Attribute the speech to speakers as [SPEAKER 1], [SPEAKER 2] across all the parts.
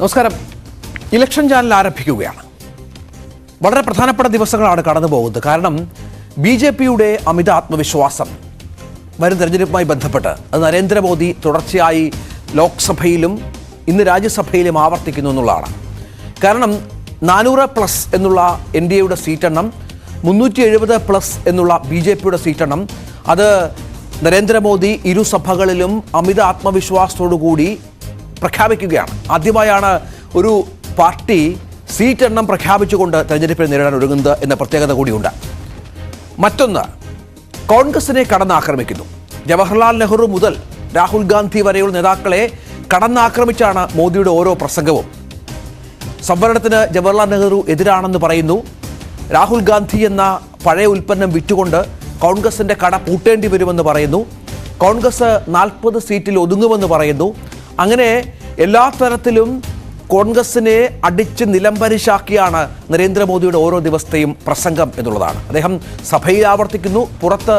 [SPEAKER 1] നമസ്കാരം. Election channel ആരംഭിക്കുകയാണ്. വളരെ പ്രധാനപ്പെട്ട ദിവസങ്ങളാണ് കടന്നു പോകുന്നത്. കാരണം ബി ജെ പിയുടെ അമിത ആത്മവിശ്വാസം വരും തെരഞ്ഞെടുപ്പുമായി ബന്ധപ്പെട്ട് അത് നരേന്ദ്രമോദി തുടർച്ചയായി ലോക്സഭയിലും ഇന്ന് രാജ്യസഭയിലും ആവർത്തിക്കുന്നു എന്നുള്ളതാണ്. കാരണം നാനൂറ് പ്ലസ് എന്നുള്ള എൻ ഡി എയുടെ സീറ്റെണ്ണം മുന്നൂറ്റി എഴുപത് പ്ലസ് എന്നുള്ള ബി ജെ പിയുടെ സീറ്റെണ്ണം അത് നരേന്ദ്രമോദി ഇരുസഭകളിലും അമിത ആത്മവിശ്വാസത്തോടുകൂടി പ്രഖ്യാപിക്കുകയാണ്. ആദ്യമായാണ് ഒരു പാർട്ടി സീറ്റ് എണ്ണം പ്രഖ്യാപിച്ചുകൊണ്ട് തെരഞ്ഞെടുപ്പിനെ നേരിടാൻ ഒരുങ്ങുന്നത് എന്ന പ്രത്യേകത കൂടിയുണ്ട്. മറ്റൊന്ന് കോൺഗ്രസിനെ കടന്നാക്രമിക്കുന്നു. ജവഹർലാൽ നെഹ്റു മുതൽ രാഹുൽ ഗാന്ധി വരെയുള്ള നേതാക്കളെ കടന്നാക്രമിച്ചാണ് മോദിയുടെ ഓരോ പ്രസംഗവും. സംവരണത്തിന് ജവഹർലാൽ നെഹ്റു എതിരാണെന്ന് പറയുന്നു. രാഹുൽ ഗാന്ധി എന്ന പഴയ ഉൽപ്പന്നം വിറ്റുകൊണ്ട് കോൺഗ്രസിന്റെ കട പൂട്ടേണ്ടി വരുമെന്ന് പറയുന്നു. കോൺഗ്രസ് നാൽപ്പത് സീറ്റിൽ ഒതുങ്ങുമെന്ന് പറയുന്നു. അങ്ങനെ എല്ലാ തരത്തിലും കോൺഗ്രസിനെ അടിച്ച് നിലംപരിശാക്കിയാണ് നരേന്ദ്രമോദിയുടെ ഓരോ ദിവസത്തെയും പ്രസംഗം എന്നുള്ളതാണ്. അദ്ദേഹം സഭയിൽ ആവർത്തിക്കുന്നു പുറത്ത്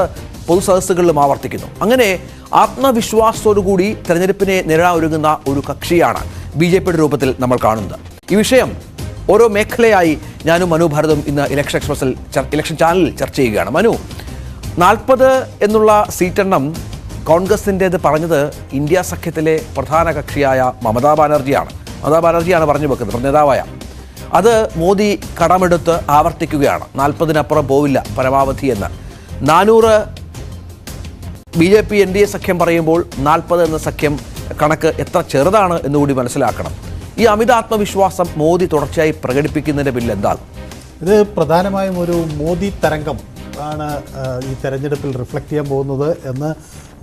[SPEAKER 1] പൊതുസദസ്സുകളിലും ആവർത്തിക്കുന്നു. അങ്ങനെ ആത്മവിശ്വാസത്തോടുകൂടി തെരഞ്ഞെടുപ്പിനെ നേരിടാൻ ഒരുങ്ങുന്ന ഒരു കക്ഷിയാണ് ബി ജെ പിയുടെ രൂപത്തിൽ നമ്മൾ കാണുന്നത്. ഈ വിഷയം ഓരോ മേഖലയായി ഞാനും മനു ഭാരതും ഇന്ന് ഇലക്ഷൻ എക്സ്പ്രസിൽ ഇലക്ഷൻ ചാനലിൽ ചർച്ച ചെയ്യുകയാണ്. മനു നാൽപ്പത് എന്നുള്ള സീറ്റെണ്ണം കോൺഗ്രസിന്റേത് പറഞ്ഞത് ഇന്ത്യ സഖ്യത്തിലെ പ്രധാന കക്ഷിയായ മമതാ ബാനർജിയാണ്. മമതാ ബാനർജിയാണ് പറഞ്ഞു വെക്കുന്നത് നേതാവായ. അത് മോദി കടമെടുത്ത് ആവർത്തിക്കുകയാണ്. നാൽപ്പതിനപ്പുറം പോവില്ല പരമാവധി എന്ന്. നാനൂറ് B J P N D A സഖ്യം പറയുമ്പോൾ നാൽപ്പത് എന്ന സഖ്യം കണക്ക് എത്ര ചെറുതാണ് എന്നുകൂടി മനസ്സിലാക്കണം. ഈ അമിത ആത്മവിശ്വാസം മോദി തുടർച്ചയായി പ്രകടിപ്പിക്കുന്നതിന്റെ ബില്ല് എന്താ
[SPEAKER 2] ഇത് പ്രധാനമായും ഒരു മോദി തരംഗം ആണ് ഈ തെരഞ്ഞെടുപ്പിൽ റിഫ്ലക്റ്റ് ചെയ്യാൻ പോകുന്നത് എന്ന്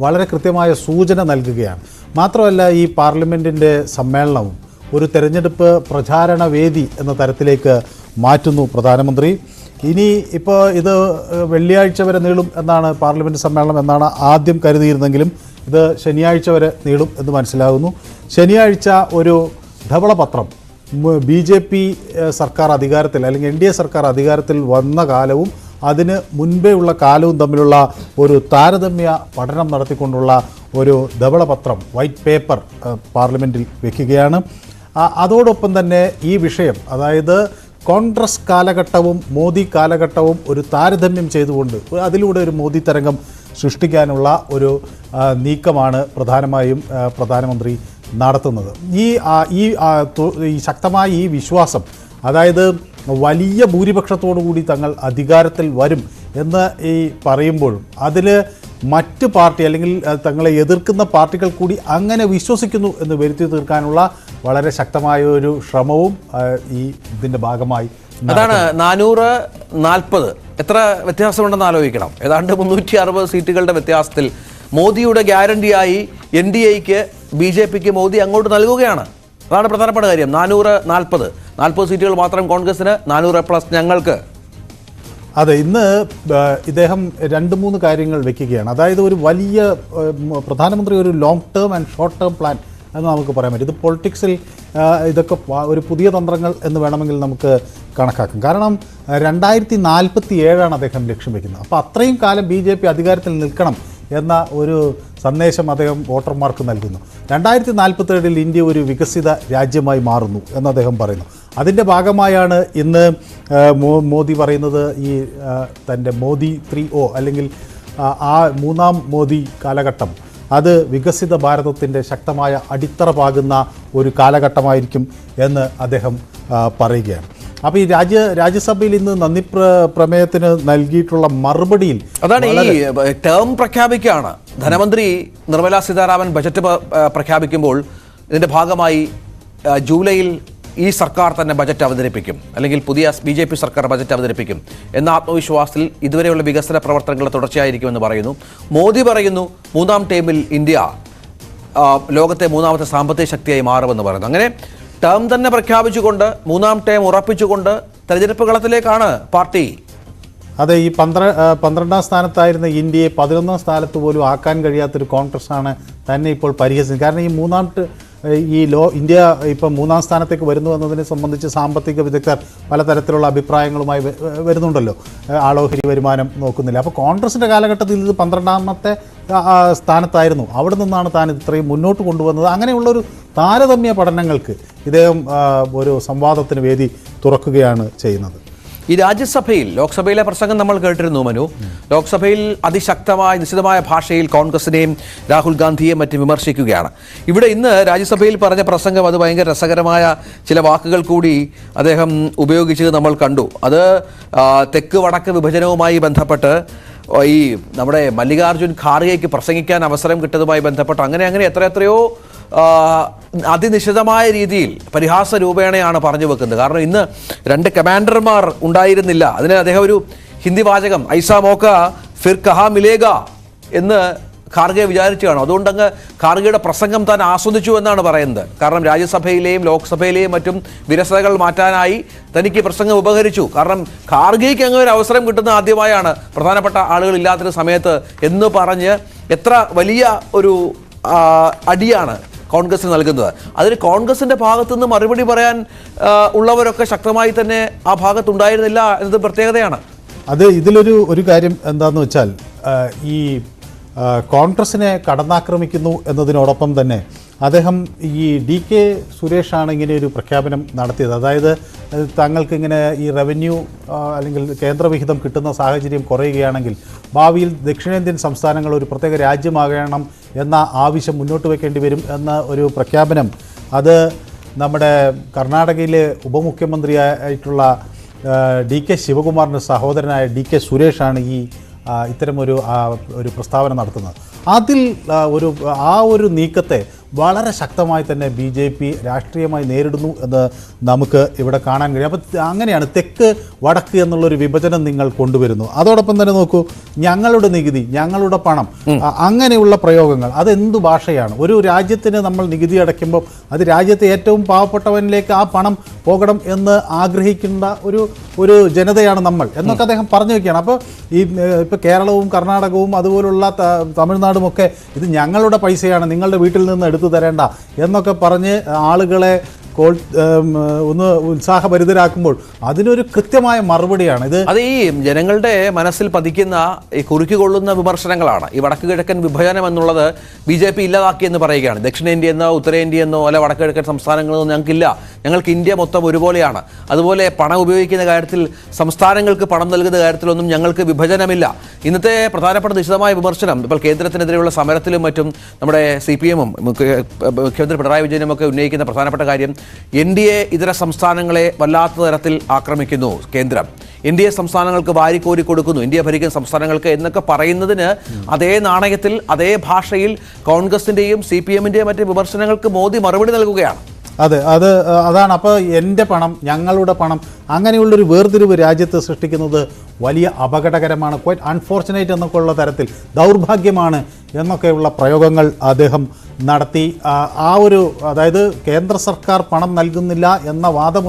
[SPEAKER 2] വളരെ കൃത്യമായ സൂചന നൽകുകയാണ്. മാത്രമല്ല ഈ പാർലമെന്റിന്റെ സമ്മേളനവും ഒരു തെരഞ്ഞെടുപ്പ് പ്രചാരണ വേദി എന്ന തരത്തിലേക്ക് മാറ്റുന്നു പ്രധാനമന്ത്രി. ഇനി ഇപ്പോൾ ഇത് വെള്ളിയാഴ്ച വരെ നീളും എന്നാണ് പാർലമെന്റ് സമ്മേളനം എന്നാണ് ആദ്യം കരുതിയിരുന്നെങ്കിലും ഇത് ശനിയാഴ്ച വരെ നീളും എന്ന് മനസ്സിലാകുന്നു. ശനിയാഴ്ച ഒരു ധവളപത്രം ബി ജെ പി സർക്കാർ അധികാരത്തിൽ അല്ലെങ്കിൽ എൻ ഡി എ സർക്കാർ അധികാരത്തിൽ വന്ന കാലവും അതിന് മുൻപേ ഉള്ള കാലവും തമ്മിലുള്ള ഒരു താരതമ്യ പഠനം നടത്തിക്കൊണ്ടുള്ള ഒരു ധവളപത്രം വൈറ്റ് പേപ്പർ പാർലമെന്റിൽ വെക്കുകയാണ്. അതോടൊപ്പം തന്നെ ഈ വിഷയം അതായത് കോൺഗ്രസ് കാലഘട്ടവും മോദി കാലഘട്ടവും ഒരു താരതമ്യം ചെയ്തുകൊണ്ട് അതിലൂടെ ഒരു മോദി തരംഗം സൃഷ്ടിക്കാനുള്ള ഒരു നീക്കമാണ് പ്രധാനമായും പ്രധാനമന്ത്രി നടത്തുന്നത്. ഈ ഈ ശക്തമായ ഈ വിശ്വാസം അതായത് വലിയ ഭൂരിപക്ഷത്തോടു കൂടി തങ്ങൾ അധികാരത്തിൽ വരും എന്ന് ഈ പറയുമ്പോഴും അതിൽ മറ്റ് പാർട്ടി അല്ലെങ്കിൽ തങ്ങളെ എതിർക്കുന്ന പാർട്ടികൾ കൂടി അങ്ങനെ വിശ്വസിക്കുന്നു എന്ന് വരുത്തി തീർക്കാനുള്ള വളരെ ശക്തമായ ഒരു ശ്രമവും ഈ ഇതിന്റെ ഭാഗമായി
[SPEAKER 1] അതാണ് നാനൂറ് നാൽപ്പത്. എത്ര വ്യത്യാസമുണ്ടെന്ന് ആലോചിക്കണം. ഏതാണ്ട് മുന്നൂറ്റി അറുപത് സീറ്റുകളുടെ വ്യത്യാസത്തിൽ മോദിയുടെ ഗ്യാരണ്ടിയായി എൻ ഡി എക്ക് ബി ജെ പിക്ക് മോദി അങ്ങോട്ട് നൽകുകയാണ്. അതാണ് പ്രധാനപ്പെട്ട കാര്യം. നാനൂറ് നാൽപ്പത്. നാൽപ്പത് സീറ്റുകൾ മാത്രം കോൺഗ്രസിന് നാനൂറ് പ്ലസ് ഞങ്ങൾക്ക്.
[SPEAKER 2] അതെ ഇന്ന് ഇദ്ദേഹം രണ്ട് മൂന്ന് കാര്യങ്ങൾ വെക്കുകയാണ്. അതായത് ഒരു വലിയ പ്രധാനമന്ത്രി ഒരു long term and short term plan എന്ന് നമുക്ക് പറയാൻ പറ്റും. ഇത് പൊളിറ്റിക്സിൽ ഇതൊക്കെ ഒരു പുതിയ തന്ത്രങ്ങൾ എന്ന് വേണമെങ്കിൽ നമുക്ക് കണക്കാക്കും. കാരണം രണ്ടായിരത്തി നാൽപ്പത്തി ഏഴാണ് അദ്ദേഹം ലക്ഷ്യം വയ്ക്കുന്നത് അപ്പോൾ അത്രയും കാലം ബി ജെ പി അധികാരത്തിൽ നിൽക്കണം എന്ന ഒരു സന്ദേശം അദ്ദേഹം വോട്ടർമാർക്ക് നൽകുന്നു. രണ്ടായിരത്തി നാൽപ്പത്തേഴിൽ ഇന്ത്യ ഒരു വികസിത രാജ്യമായി മാറുന്നു എന്ന് അദ്ദേഹം പറയുന്നു. അതിന്റെ ഭാഗമായാണ് ഇന്ന് മോദി പറയുന്നത് ഈ തന്റെ മോദി ത്രീ ഒ അല്ലെങ്കിൽ ആ, മൂന്നാം മോദി കാലഘട്ടം. അത് വികസിത ഭാരതത്തിന്റെ ശക്തമായ അടിത്തറ പാകുന്ന ഒരു കാലഘട്ടമായിരിക്കും എന്ന് അദ്ദേഹം പറയുകയാണ്. അപ്പോൾ ഈ രാജ്യ രാജ്യസഭയിൽ ഇന്ന് നന്ദി പ്ര പ്രമേയത്തിന് നൽകിയിട്ടുള്ള മറുപടിയിൽ
[SPEAKER 1] അതാണ് ഈ ടേം പ്രഖ്യാപിക്കുകയാണ്. ധനമന്ത്രി നിർമ്മല സീതാരാമൻ ബജറ്റ് പ്രഖ്യാപിക്കുമ്പോൾ ഇതിന്റെ ഭാഗമായി ജൂലൈയിൽ ഈ സർക്കാർ തന്നെ ബജറ്റ് അവതരിപ്പിക്കും. അല്ലെങ്കിൽ പുതിയ ബി ജെ പി സർക്കാർ ബജറ്റ് അവതരിപ്പിക്കും. എന്ന ആത്മവിശ്വാസത്തിൽ ഇതുവരെയുള്ള വികസന പ്രവർത്തനങ്ങൾ തുടർച്ചയായിരിക്കുമെന്ന് പറയുന്നു. മോദി പറയുന്നു മൂന്നാം ടൈമിൽ ഇന്ത്യ ലോകത്തെ മൂന്നാമത്തെ സാമ്പത്തിക ശക്തിയായി മാറുമെന്ന് പറയുന്നു. അങ്ങനെ ടേം തന്നെ പ്രഖ്യാപിച്ചുകൊണ്ട് മൂന്നാം ടേം ഉറപ്പിച്ചുകൊണ്ട് തെരഞ്ഞെടുപ്പ് കളത്തിലേക്കാണ് പാർട്ടി
[SPEAKER 2] അതെ ഈ പന്ത്ര പന്ത്രണ്ടാം സ്ഥാനത്തായിരുന്ന ഇന്ത്യയെ പതിനൊന്നാം സ്ഥാനത്ത് പോലും ആക്കാൻ കഴിയാത്തൊരു കോൺഗ്രസ് ആണ് തന്നെ ഇപ്പോൾ പരിഹസിക്കുന്നത്. കാരണം ഈ മൂന്നാം ഈ ലോ ഇന്ത്യ ഇപ്പം മൂന്നാം സ്ഥാനത്തേക്ക് വരുന്നു എന്നതിനെ സംബന്ധിച്ച് സാമ്പത്തിക വിദഗ്ധർ പലതരത്തിലുള്ള അഭിപ്രായങ്ങളുമായി വരുന്നുണ്ടല്ലോ. ആളോഹരി വരുമാനം നോക്കുന്നില്ല. അപ്പോൾ കോൺഗ്രസിന്റെ കാലഘട്ടത്തിൽ ഇത് പന്ത്രണ്ടാമത്തെ സ്ഥാനത്തായിരുന്നു. അവിടെ നിന്നാണ് താൻ ഇത്രയും മുന്നോട്ട് കൊണ്ടുവന്നത്. അങ്ങനെയുള്ളൊരു താരതമ്യ പഠനങ്ങൾക്ക് ഇദ്ദേഹം ഒരു സംവാദത്തിന് വേദി തുറക്കുകയാണ് ചെയ്യുന്നത്.
[SPEAKER 1] ഈ രാജ്യസഭയിൽ ലോക്സഭയിലെ പ്രസംഗം നമ്മൾ കേട്ടിരുന്നു മനു. ലോക്സഭയിൽ അതിശക്തമായ നിശ്ചിതമായ ഭാഷയിൽ കോൺഗ്രസിനെയും രാഹുൽ ഗാന്ധിയെയും മറ്റും വിമർശിക്കുകയാണ്. ഇവിടെ ഇന്ന് രാജ്യസഭയിൽ പറഞ്ഞ പ്രസംഗം അത് ഭയങ്കര രസകരമായ ചില വാക്കുകൾ കൂടി അദ്ദേഹം ഉപയോഗിച്ചത് നമ്മൾ കണ്ടു. അത് തെക്ക് വടക്ക് വിഭജനവുമായി ബന്ധപ്പെട്ട് ഈ നമ്മുടെ മല്ലികാർജുൻ ഖാർഗയ്ക്ക് പ്രസംഗിക്കാൻ അവസരം കിട്ടതുമായി ബന്ധപ്പെട്ട് അങ്ങനെ അങ്ങനെ എത്ര എത്രയോ ആ, അതിനിശ്ചിതമായ രീതിയിൽ പരിഹാസ രൂപേണയാണ് പറഞ്ഞു വെക്കുന്നത്. കാരണം ഇന്ന് രണ്ട് കമാൻഡർമാർ ഉണ്ടായിരുന്നില്ല. അതിന് അദ്ദേഹം ഒരു ഹിന്ദി വാചകം ഐസ മോക്ക ഫിർ കഹാ മിലേഗ എന്ന് ഖാർഗെ വിചാരിച്ചു കാണും അതുകൊണ്ട് അങ്ങ് ഖാർഗെയുടെ പ്രസംഗം താൻ ആസ്വദിച്ചു എന്നാണ് പറയുന്നത്. കാരണം രാജ്യസഭയിലെയും ലോക്സഭയിലെയും മറ്റും വിരസതകൾ മാറ്റാനായി തനിക്ക് പ്രസംഗം ഉപകരിച്ചു. കാരണം ഖാർഗെയ്ക്ക് അങ്ങ് ഒരു അവസരം കിട്ടുന്ന ആദ്യമായാണ്. പ്രധാനപ്പെട്ട ആളുകൾ ഇല്ലാത്തൊരു സമയത്ത് എന്ന് പറഞ്ഞ് എത്ര വലിയ ഒരു അടിയാണ് കോൺഗ്രസിന് നൽകുന്നത്. അതിന് കോൺഗ്രസിന്റെ ഭാഗത്തു നിന്ന് മറുപടി പറയാൻ ഉള്ളവരൊക്കെ ശക്തമായി തന്നെ ആ ഭാഗത്തുണ്ടായിരുന്നില്ല എന്നത് പ്രത്യേകതയാണ്.
[SPEAKER 2] അത് ഇതിലൊരു ഒരു കാര്യം എന്താണെന്ന് വെച്ചാൽ ഈ കോൺഗ്രസിനെ കടന്നാക്രമിക്കുന്നു എന്നതിനോടൊപ്പം തന്നെ അദ്ദേഹം ഈ ഡി കെ സുരേഷാണ് ഇങ്ങനെ ഒരു പ്രഖ്യാപനം നടത്തിയത്. അതായത് അത് തങ്ങൾക്ക് ഇങ്ങനെ ഈ റവന്യൂ അല്ലെങ്കിൽ കേന്ദ്രവിഹിതം കിട്ടുന്ന സാഹചര്യം കുറയുകയാണെങ്കിൽ ഭാവിയിൽ ദക്ഷിണേന്ത്യൻ സംസ്ഥാനങ്ങൾ ഒരു പ്രത്യേക രാജ്യമാകണം എന്ന ആവശ്യം മുന്നോട്ട് വെക്കേണ്ടി വരും എന്ന ഒരു പ്രഖ്യാപനം അത് നമ്മുടെ കർണാടകയിലെ ഉപമുഖ്യമന്ത്രിയായിട്ടുള്ള ഡി കെ ശിവകുമാറിന്റെ സഹോദരനായ ഡി കെ സുരേഷാണ് ഈ ഇത്തരമൊരു ഒരു പ്രസ്താവന നടത്തുന്നത്. അതിൽ ഒരു ആ ഒരു നീക്കത്തെ വളരെ ശക്തമായി തന്നെ ബി ജെ പി രാഷ്ട്രീയമായി നേരിടുന്നു എന്ന് നമുക്ക് ഇവിടെ കാണാൻ കഴിയും. അപ്പം അങ്ങനെയാണ് തെക്ക് വടക്ക് എന്നുള്ളൊരു വിഭജനം നിങ്ങൾ കൊണ്ടുവരുന്നു. അതോടൊപ്പം തന്നെ നോക്കൂ ഞങ്ങളുടെ നികുതി ഞങ്ങളുടെ പണം അങ്ങനെയുള്ള പ്രയോഗങ്ങൾ അതെന്ത് ഭാഷയാണ്? ഒരു രാജ്യത്തിന് നമ്മൾ നികുതി അടയ്ക്കുമ്പോൾ അത് രാജ്യത്തെ ഏറ്റവും പാവപ്പെട്ടവനിലേക്ക് ആ പണം പോകണം എന്ന് ആഗ്രഹിക്കുന്ന ഒരു ഒരു ജനതയാണ് നമ്മൾ എന്നൊക്കെ അദ്ദേഹം പറഞ്ഞു വയ്ക്കുകയാണ് അപ്പോൾ ഈ ഇപ്പോൾ കേരളവും കർണാടകവും അതുപോലുള്ള തമിഴ്നാടും ഒക്കെ ഇത് ഞങ്ങളുടെ പൈസയാണ് നിങ്ങളുടെ വീട്ടിൽ നിന്ന് എടുത്തു തരേണ്ട എന്നൊക്കെ പറഞ്ഞ് ആളുകളെ കോൾ ഒന്ന് ഉത്സാഹഭരിതരാക്കുമ്പോൾ അതിനൊരു കൃത്യമായ മറുപടിയാണ്. ഇത്
[SPEAKER 1] അത് ഈ ജനങ്ങളുടെ മനസ്സിൽ പതിക്കുന്ന ഈ കുറുക്കിക്കൊള്ളുന്ന വിമർശനങ്ങളാണ്. ഈ വടക്ക് കിഴക്കൻ വിഭജനം എന്നുള്ളത് ബി ജെ പി ഇല്ലാതാക്കിയെന്ന് പറയുകയാണ്. ദക്ഷിണേന്ത്യ എന്നോ ഉത്തരേന്ത്യ എന്നോ അല്ല വടക്ക് കിഴക്കൻ സംസ്ഥാനങ്ങളോ ഞങ്ങൾക്കില്ല. ഞങ്ങൾക്ക് ഇന്ത്യ മൊത്തം ഒരുപോലെയാണ്. അതുപോലെ പണം ഉപയോഗിക്കുന്ന കാര്യത്തിൽ സംസ്ഥാനങ്ങൾക്ക് പണം നൽകുന്ന കാര്യത്തിലൊന്നും ഞങ്ങൾക്ക് വിഭജനമില്ല. ഇന്നത്തെ പ്രധാനപ്പെട്ട നിശിതമായ വിമർശനം ഇപ്പോൾ കേന്ദ്രത്തിനെതിരെയുള്ള സമരത്തിലും മറ്റും നമ്മുടെ സി പി എമ്മും മുഖ്യമന്ത്രി പിണറായി വിജയനും ഒക്കെ ഉന്നയിക്കുന്ന പ്രധാനപ്പെട്ട കാര്യം എൻ ഡി എ ഇതര സംസ്ഥാനങ്ങളെ വല്ലാത്ത തരത്തിൽ ആക്രമിക്കുന്നു കേന്ദ്രം. എൻ ഡി എ സംസ്ഥാനങ്ങൾക്ക് വാരിക്കോരി കൊടുക്കുന്നു ഇന്ത്യ ഭരിക്കുന്ന സംസ്ഥാനങ്ങൾക്ക് എന്നൊക്കെ പറയുന്നതിന് അതേ നാണയത്തിൽ അതേ ഭാഷയിൽ കോൺഗ്രസിന്റെയും സി പി എമ്മിന്റെയും മറ്റ് വിമർശനങ്ങൾക്ക് മോദി മറുപടി നൽകുകയാണ്.
[SPEAKER 2] അതെ അത് അതാണ്. അപ്പോൾ എന്റെ പണം ഞങ്ങളുടെ പണം അങ്ങനെയുള്ളൊരു വേർതിരിവ് രാജ്യത്ത് സൃഷ്ടിക്കുന്നത് വലിയ അപകടകരമാണ് ക്വൈറ്റ് അൺഫോർച്ചുനേറ്റ് എന്നൊക്കെ ഉള്ള തരത്തിൽ ദൗർഭാഗ്യമാണ് എന്നൊക്കെയുള്ള പ്രയോഗങ്ങൾ അദ്ദേഹം നടത്തി. ആ, ഒരു അതായത് കേന്ദ്ര സർക്കാർ പണം നൽകുന്നില്ല എന്ന വാദം